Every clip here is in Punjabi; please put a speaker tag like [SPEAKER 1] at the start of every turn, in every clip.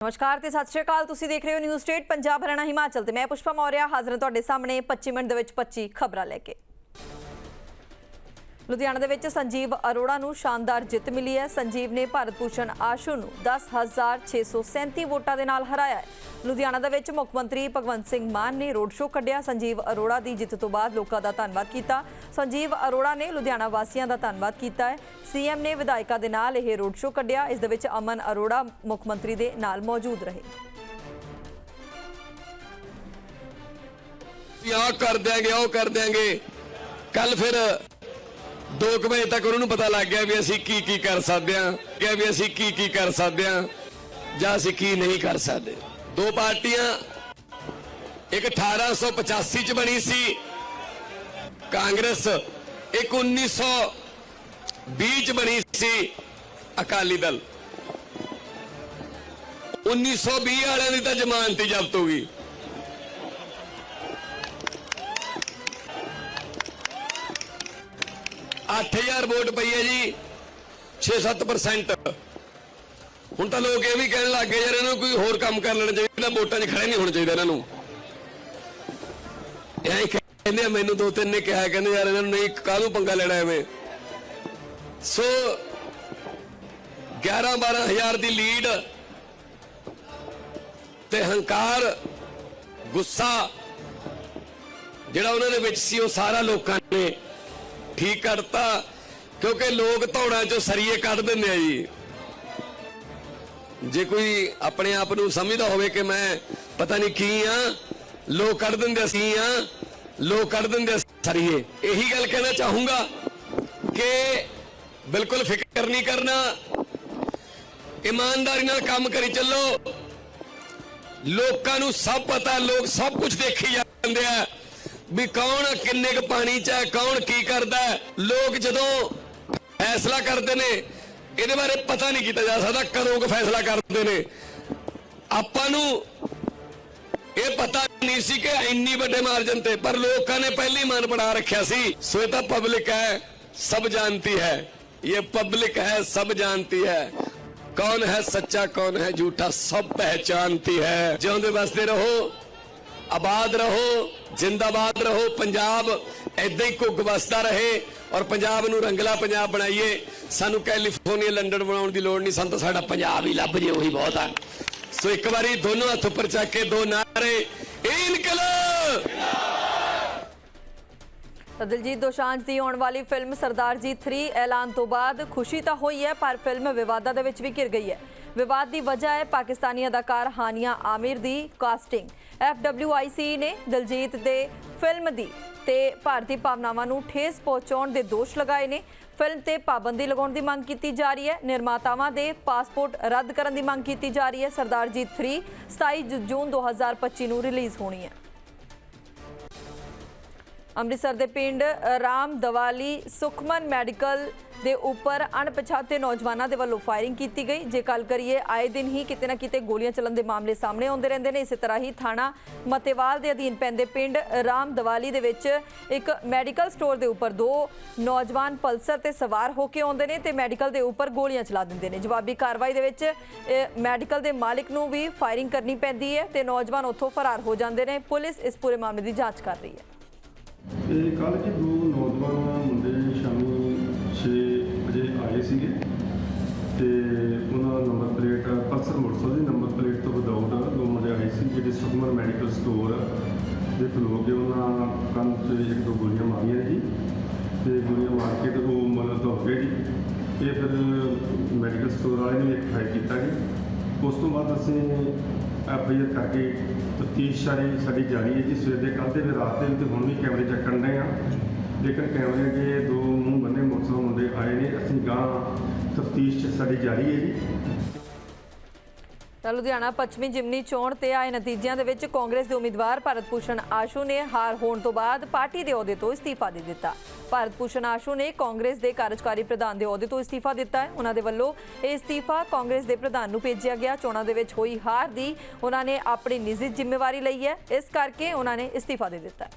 [SPEAKER 1] ਨਮਸਕਾਰ ਤੇ ਸਤਿ ਸ਼੍ਰੀ ਅਕਾਲ। ਤੁਸੀਂ ਦੇਖ ਰਹੇ ਹੋ ਨਿਊਜ਼ ਸਟੇਟ, ਪੰਜਾਬ ਹਰਿਆਣਾ ਹਿਮਾਚਲ ਤੇ ਮੈਂ ਪੁਸ਼ਪਾ ਮੌਰਿਆ ਹਾਜ਼ਰ ਹਾਂ ਤੁਹਾਡੇ ਸਾਹਮਣੇ। 25 ਮਿੰਟ ਦੇ ਵਿੱਚ 25 ਖਬਰਾਂ ਲੈ ਕੇ। ਲੁਧਿਆਣਾ ਦੇ ਵਿੱਚ ਸੰਜੀਵ ਅਰੋੜਾ ਨੂੰ ਸ਼ਾਨਦਾਰ ਜਿੱਤ ਮਿਲੀ ਹੈ। ਸੰਜੀਵ ਨੇ ਭਾਰਤ ਭੂਸ਼ਣ ਆਸ਼ੂ ਨੂੰ 10637 ਵੋਟਾਂ ਦੇ ਨਾਲ ਹਰਾਇਆ ਹੈ। ਲੁਧਿਆਣਾ ਦੇ ਵਿੱਚ ਮੁੱਖ ਮੰਤਰੀ ਭਗਵੰਤ ਸਿੰਘ ਮਾਨ ਨੇ ਰੋਡ ਸ਼ੋਅ ਕੱਢਿਆ। ਸੰਜੀਵ ਅਰੋੜਾ ਦੀ ਜਿੱਤ ਤੋਂ ਬਾਅਦ ਲੋਕਾਂ ਦਾ ਧੰਨਵਾਦ ਕੀਤਾ। ਸੰਜੀਵ ਅਰੋੜਾ ਨੇ ਲੁਧਿਆਣਾ ਵਾਸੀਆਂ ਦਾ ਧੰਨਵਾਦ ਕੀਤਾ ਹੈ। ਸੀਐਮ ਨੇ ਵਿਧਾਇਕਾਂ ਦੇ ਨਾਲ ਇਹ ਰੋਡ ਸ਼ੋਅ ਕੱਢਿਆ। ਇਸ ਦੇ ਵਿੱਚ ਅਮਨ ਅਰੋੜਾ ਮੁੱਖ ਮੰਤਰੀ ਦੇ ਨਾਲ ਮੌਜੂਦ ਰਹੇ।
[SPEAKER 2] ਵੀ ਕਰ ਦਿਆਂਗੇ, ਉਹ ਕਰ ਦਿਆਂਗੇ। ਕੱਲ ਫਿਰ 2 ਵਜੇ ਤੱਕ ਉਹਨਾਂ ਨੂੰ ਪਤਾ ਲੱਗ ਗਿਆ ਵੀ ਅਸੀਂ ਕੀ ਕੀ ਕਰ ਸਕਦੇ ਹਾਂ ਕਿ ਵੀ ਅਸੀਂ ਕੀ ਕੀ ਕਰ ਸਕਦੇ ਹਾਂ ਜਾਂ ਅਸੀਂ ਕੀ ਨਹੀਂ ਕਰ ਸਕਦੇ। ਦੋ ਪਾਰਟੀਆਂ, ਇੱਕ 1885 ਚ ਬਣੀ ਸੀ ਕਾਂਗਰਸ, ਇੱਕ 1920 ਚ ਬਣੀ ਸੀ ਅਕਾਲੀ ਦਲ। 1920 ਵਾਲਿਆਂ ਦੀ ਤਾਂ ਜ਼ਮਾਨਤ ਹੀ ਜ਼ਬਤ ਹੋ ਗਈ। 8000 ਵੋਟ ਪਈ ਹੈ ਜੀ 6-7% ਹੁਣ ਤਾਂ ਲੋਕ ਇਹ ਵੀ ਕਹਿਣ ਲੱਗ ਗਏ, ਯਾਰ ਇਹਨਾਂ ਨੂੰ ਕੋਈ ਹੋਰ ਕੰਮ ਕਰ ਲੈਣਾ ਚਾਹੀਦਾ, ਵੋਟਾਂ 'ਚ ਖੜੇ ਨਹੀਂ ਹੋਣਾ ਚਾਹੀਦਾ ਇਹਨਾਂ ਨੂੰ। ਇਹ ਕਹਿੰਦੇ ਮੈਨੂੰ ਦੋ ਤਿੰਨ ਨੇ ਕਿਹਾ, ਕਹਿੰਦੇ ਯਾਰ ਇਹਨਾਂ ਨੂੰ ਨਹੀਂ, ਕਾਹਨੂੰ ਪੰਗਾ ਲੈਣਾ ਐਵੇਂ? ਸੋ 11 ਹਜ਼ਾਰ ਦੀ ਲੀਡ ਤੇ ਹੰਕਾਰ, ਗੁੱਸਾ, ਜਿਹੜਾ ਉਹਨਾਂ ਦੇ ਵਿੱਚ ਸੀ, ਉਹ ਸਾਰਾ ਲੋਕਾਂ ਨੇ ਠੀਕ ਕਰਤਾ, ਕਿਉਂਕਿ ਲੋਕ ਧੌੜਾਂ ਚੋਂ ਸਰੀਏ ਕੱਢ ਦਿੰਦੇ ਆ ਜੀ। ਜੇ ਕੋਈ ਆਪਣੇ ਆਪ ਨੂੰ ਸਮਝਦਾ ਹੋਵੇ ਕਿ ਮੈਂ ਪਤਾ ਨਹੀਂ ਕੀ ਆ, ਲੋਕ ਕੱਢ ਦਿੰਦੇ ਸੀ ਆ, ਲੋਕ ਕੱਢ ਦਿੰਦੇ ਸਰੀਏ। ਇਹੀ ਗੱਲ ਕਹਿਣਾ ਚਾਹੂੰਗਾ ਕਿ ਬਿਲਕੁਲ ਫਿਕਰ ਨਹੀਂ ਕਰਨਾ। ਇਮਾਨਦਾਰੀ ਨਾਲ ਕੰਮ ਕਰੀ ਚੱਲੋ। ਲੋਕਾਂ ਨੂੰ ਸਭ ਪਤਾ, ਲੋਕ ਸਭ ਕੁਝ ਦੇਖੀ ਜਾਂਦੇ ਆ। ਵੀ ਕੌਣ ਕਿੰਨੇ ਕੁ ਪਾਣੀ 'ਚ ਹੈ, ਕੌਣ ਕੀ ਕਰਦਾ ਲੋਕ ਜਦੋਂ ਫੈਸਲਾ ਕਰਦੇ ਨੇ, ਇਹਦੇ ਬਾਰੇ ਪਤਾ ਨਹੀਂ ਕੀਤਾ ਜਾ ਸਕਦਾ ਕਦੋਂ ਕੁ ਫੈਸਲਾ ਕਰਦੇ ਨੇ। ਆਪਾਂ ਨੂੰ ਇਹ ਪਤਾ ਨਹੀਂ ਸੀ ਕਿ ਇੰਨੀ ਵੱਡੇ ਮਾਰਜਨ ਤੇ, ਪਰ ਲੋਕਾਂ ਨੇ ਪਹਿਲੀ ਮਨ ਬਣਾ ਰੱਖਿਆ ਸੀ। ਸੋ ਇਹ ਤਾਂ ਪਬਲਿਕ ਹੈ, ਸਭ ਜਾਣਤੀ ਹੈ। ਇਹ ਪਬਲਿਕ ਹੈ, ਸਭ ਜਾਣਤੀ ਹੈ। ਕੌਣ ਹੈ ਸੱਚਾ, ਕੌਣ ਹੈ ਝੂਠਾ, ਸਭ ਪਹਿਚਾਨਤੀ ਹੈ। ਜਿਉਂਦੇ ਵਸਦੇ ਰਹੋ। ਆਬਾਦ ਰਹੋ, ਜਿੰਦਾਬਾਦ ਰਹੋ, ਪੰਜਾਬ ਐਦਾਂ ਹੀ ਘੁੱਗ ਵਸਦਾ ਰਹੇ ਔਰ ਪੰਜਾਬ ਨੂੰ ਰੰਗਲਾ ਪੰਜਾਬ ਬਣਾਈਏ। ਸਾਨੂੰ ਕੈਲੀਫੋਰਨੀਆ, ਲੰਡਨ ਬਣਾਉਣ ਦੀ ਲੋੜ ਨਹੀਂ, ਸਾਨੂੰ ਤਾਂ ਸਾਡਾ ਪੰਜਾਬ ਹੀ ਲੱਭ ਜੇ, ਉਹੀ ਬਹੁਤ ਆ। ਸੋ ਇੱਕ ਵਾਰੀ ਦੋਨੋਂ ਹੱਥ ਉੱਪਰ ਚੱਕ ਕੇ ਦੋ ਨਾਰੇ ਇਨਕਲਾਬ!
[SPEAKER 1] ਦਿਲਜੀਤ ਦੋਸਾਂਝ ਦੀ ਆਉਣ ਵਾਲੀ ਫਿਲਮ ਸਰਦਾਰ ਜੀ 3 ਐਲਾਨ ਤੋਂ ਬਾਅਦ ਖੁਸ਼ੀ ਤਾਂ ਹੋਈ ਹੈ, ਪਰ ਫਿਲਮ ਵਿਵਾਦਾਂ ਦੇ ਵਿੱਚ ਵੀ ਘਿਰ ਗਈ ਹੈ। ਵਿਵਾਦ ਦੀ ਵਜ੍ਹਾ ਹੈ ਪਾਕਿਸਤਾਨੀ ਅਦਾਕਾਰ ਹਾਨੀਆ ਆਮਿਰ ਦੀ ਕਾਸਟਿੰਗ। FWIC ਨੇ ਦਲਜੀਤ ਦੇ ਫਿਲਮ ਦੀ ਤੇ ਭਾਰਤੀ ਭਾਵਨਾਵਾਂ ਨੂੰ ਠੇਸ ਪਹੁੰਚਾਉਣ ਦੇ ਦੋਸ਼ ਲਗਾਏ ਨੇ। ਫਿਲਮ ਤੇ ਪਾਬੰਦੀ ਲਗਾਉਣ ਦੀ ਮੰਗ ਕੀਤੀ ਜਾ ਰਹੀ ਹੈ। ਨਿਰਮਾਤਾਵਾਂ ਦੇ ਪਾਸਪੋਰਟ ਰੱਦ ਕਰਨ ਦੀ ਮੰਗ ਕੀਤੀ ਜਾ ਰਹੀ ਹੈ। ਸਰਦਾਰਜੀਤ 3 27 ਜੂਨ 2025 ਨੂੰ ਰਿਲੀਜ਼ ਹੋਣੀ ਹੈ। ਅੰਮ੍ਰਿਤਸਰ ਦੇ ਪਿੰਡ ਰਾਮ ਦਵਾਲੀ ਸੁਖਮਨ ਮੈਡੀਕਲ ਦੇ ਉੱਪਰ ਅਣਪਛਾਤੇ ਨੌਜਵਾਨਾਂ ਦੇ ਵੱਲੋਂ ਫਾਇਰਿੰਗ ਕੀਤੀ ਗਈ। ਜੇ ਗੱਲ ਕਰੀਏ, ਆਏ ਦਿਨ ਹੀ ਕਿਤੇ ਨਾ ਕਿਤੇ ਗੋਲੀਆਂ ਚੱਲਣ ਦੇ ਮਾਮਲੇ ਸਾਹਮਣੇ ਆਉਂਦੇ ਰਹਿੰਦੇ ਨੇ। ਇਸੇ ਤਰ੍ਹਾਂ ਹੀ ਥਾਣਾ ਮਤੇਵਾਲ ਦੇ ਅਧੀਨ ਪੈਂਦੇ ਪਿੰਡ ਰਾਮ ਦਵਾਲੀ ਦੇ ਵਿੱਚ ਇੱਕ ਮੈਡੀਕਲ ਸਟੋਰ ਦੇ ਉੱਪਰ ਦੋ ਨੌਜਵਾਨ ਪਲਸਰ ਤੇ ਸਵਾਰ ਹੋ ਕੇ ਆਉਂਦੇ ਨੇ ਤੇ ਮੈਡੀਕਲ ਦੇ ਉੱਪਰ ਗੋਲੀਆਂ ਚਲਾ ਦਿੰਦੇ ਨੇ। ਜਵਾਬੀ ਕਾਰਵਾਈ ਦੇ ਵਿੱਚ ਮੈਡੀਕਲ ਦੇ ਮਾਲਕ ਨੂੰ ਵੀ ਫਾਇਰਿੰਗ ਕਰਨੀ ਪੈਂਦੀ ਹੈ ਤੇ ਨੌਜਵਾਨ ਉੱਥੋਂ ਫਰਾਰ ਹੋ ਜਾਂਦੇ ਨੇ। ਪੁਲਿਸ ਇਸ ਪੂਰੇ ਮਾਮਲੇ ਦੀ ਜਾਂਚ ਕਰ ਰਹੀ ਹੈ।
[SPEAKER 3] ਇਹ ਕੱਲ੍ਹ ਜੀ ਦੋ ਨੌਜਵਾਨ ਮੁੰਡੇ ਸ਼ਾਮੀ 6 ਵਜੇ ਆਏ ਸੀਗੇ ਤੇ ਉਹਨਾਂ ਦਾ ਨੰਬਰ ਪਲੇਟ ਪਲਸਰ ਮੋਟਰਸਾਈਕਲ ਦੀ ਨੰਬਰ ਪਲੇਟ ਤੋਂ ਵਿਦਆਊਟ ਦੋ ਮੁੰਡੇ ਆਏ ਸੀ, ਜਿਹੜੇ ਸੁਖਮਨ ਮੈਡੀਕਲ ਸਟੋਰ ਦੇ ਖਲੋ ਕੇ ਉਹਨਾਂ ਕੰਨ 'ਚ ਇੱਕ ਦੋ ਗੋਲੀਆਂ ਮਾਰੀਆਂ ਜੀ ਤੇ ਗੋਲੀਆਂ ਮਾਰ ਕੇ ਤੇ ਉਹ ਮਤਲਬ ਦੌੜ ਗਏ ਜੀ। ਇਹ ਫਿਰ ਮੈਡੀਕਲ ਸਟੋਰ ਵਾਲੇ ਨੇ ਇੱਕ ਫਾਇਰ ਕੀਤਾ ਜੀ। ਉਸ ਤੋਂ ਬਾਅਦ ਅਸੀਂ ਐਫ ਆਈ ਆਰ ਕਰਕੇ ਤਫਤੀਸ਼ ਸਾਰੀ ਸਾਡੀ ਜਾਰੀ ਹੈ ਜੀ। ਸਵੇਰ ਦੇ ਕੱਲ੍ਹ ਤੇ ਵੀ ਰਾਤ ਦੇ ਵੀ ਤੇ ਹੁਣ ਵੀ ਕੈਮਰੇ ਚੈੱਕ ਚੱਕਣ ਦੇ ਆ। ਲੇਕਿਨ ਕੈਮਰੇ ਦੇ ਦੋ ਮੂੰਹ ਬੰਨੇ ਮੋਟਰਸਾਈਕਲ ਮੁੰਡੇ ਆਏ ਨੇ। ਅਸੀਂ ਗਾਂ ਤਫਤੀਸ਼ ਸਾਡੀ ਜਾਰੀ ਹੈ ਜੀ।
[SPEAKER 1] ਤਾਂ ਲੁਧਿਆਣਾ ਪੱਛਮੀ ਜਿਮਨੀ ਚੋਣ ਤੇ ਆਏ ਨਤੀਜਿਆਂ ਦੇ ਵਿੱਚ ਕਾਂਗਰਸ ਦੇ ਉਮੀਦਵਾਰ ਭਾਰਤ ਭੂਸ਼ਣ ਆਸ਼ੂ ਨੇ ਹਾਰ ਹੋਣ ਤੋਂ ਬਾਅਦ ਪਾਰਟੀ ਦੇ ਅਹੁਦੇ ਤੋਂ ਅਸਤੀਫਾ ਦੇ ਦਿੱਤਾ। ਭਾਰਤ ਭੂਸ਼ਣ ਆਸ਼ੂ ਨੇ ਕਾਂਗਰਸ ਦੇ ਕਾਰਜਕਾਰੀ ਪ੍ਰਧਾਨ ਦੇ ਅਹੁਦੇ ਤੋਂ ਅਸਤੀਫਾ ਦਿੱਤਾ ਹੈ। ਉਹਨਾਂ ਦੇ ਵੱਲੋਂ ਇਹ ਅਸਤੀਫਾ ਕਾਂਗਰਸ ਦੇ ਪ੍ਰਧਾਨ ਨੂੰ ਭੇਜਿਆ ਗਿਆ। ਚੋਣਾਂ ਦੇ ਵਿੱਚ ਹੋਈ ਹਾਰ ਦੀ ਉਹਨਾਂ ਨੇ ਆਪਣੀ ਨਿੱਜੀ ਜ਼ਿੰਮੇਵਾਰੀ ਲਈ ਹੈ। ਇਸ ਕਰਕੇ ਉਹਨਾਂ ਨੇ ਅਸਤੀਫਾ ਦੇ ਦਿੱਤਾ ਹੈ।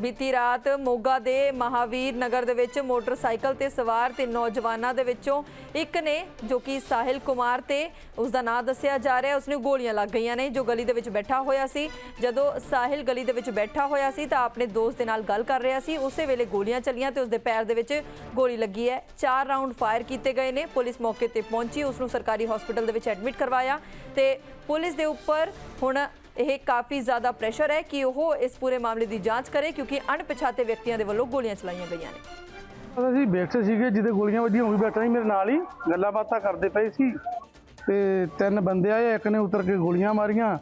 [SPEAKER 1] ਬੀਤੀ ਰਾਤ ਮੋਗਾ ਦੇ ਮਹਾਵੀਰ ਨਗਰ ਦੇ ਵਿੱਚ ਮੋਟਰਸਾਈਕਲ ਤੇ ਸਵਾਰ ਤੇ ਨੌਜਵਾਨਾਂ ਦੇ ਵਿੱਚੋਂ ਇੱਕ ਨੇ, ਜੋ ਕਿ ਸਾਹਿਲ ਕੁਮਾਰ ਤੇ ਉਸ ਦਾ ਨਾਮ ਦੱਸਿਆ ਜਾ ਰਿਹਾ ਉਸ ਨੂੰ ਗੋਲੀਆਂ ਲੱਗ ਗਈਆਂ ਨੇ, ਜੋ ਗਲੀ ਦੇ ਵਿੱਚ ਬੈਠਾ ਹੋਇਆ ਸੀ। ਜਦੋਂ ਸਾਹਿਲ ਗਲੀ ਦੇ ਵਿੱਚ ਬੈਠਾ ਹੋਇਆ ਸੀ ਤਾਂ ਆਪਣੇ ਦੋਸਤ ਦੇ ਨਾਲ ਗੱਲ ਕਰ ਰਿਹਾ ਸੀ। ਉਸੇ ਵੇਲੇ ਗੋਲੀਆਂ ਚੱਲੀਆਂ ਤੇ ਉਸ ਦੇ ਪੈਰ ਦੇ ਵਿੱਚ ਗੋਲੀ ਲੱਗੀ ਹੈ। ਚਾਰ ਰਾਉਂਡ ਫਾਇਰ ਕੀਤੇ ਗਏ ਨੇ। ਪੁਲਿਸ ਮੌਕੇ ਤੇ ਪਹੁੰਚੀ ਉਸ ਨੂੰ ਸਰਕਾਰੀ ਹਸਪੀਟਲ ਦੇ ਵਿੱਚ ਐਡਮਿਟ ਕਰਵਾਇਆ ਤੇ ਪੁਲਿਸ ਦੇ ਉੱਪਰ ਹੁਣ ਇਹ ਕਾਫੀ ਜ਼ਿਆਦਾ ਪ੍ਰੈਸ਼ਰ ਹੈ ਕਿ ਉਹ ਇਸ ਪੂਰੇ ਮਾਮਲੇ ਦੀ ਜਾਂਚ ਕਰੇ ਕਿਉਂਕਿ ਅਣਪਛਾਤੇ ਵਿਅਕਤੀਆਂ ਦੇ ਵੱਲੋਂ ਗੋਲੀਆਂ ਚਲਾਈਆਂ ਗਈਆਂ ਨੇ।
[SPEAKER 4] ਅਸੀਂ ਬੈਠੇ ਸੀਗੇ ਜਿਹਦੇ ਗੋਲੀਆਂ ਵੱਜੀਆਂ ਉਹ ਵੀ ਬੈਠਾ ਸੀ ਮੇਰੇ ਨਾਲ ਹੀ ਗੱਲਾਂ ਬਾਤਾਂ ਕਰਦੇ ਪਏ ਸੀ। ਤੇ ਤਿੰਨ ਬੰਦੇ ਆਏ ਇੱਕ ਨੇ ਉਤਰ ਕੇ ਗੋਲੀਆਂ ਮਾਰੀਆਂ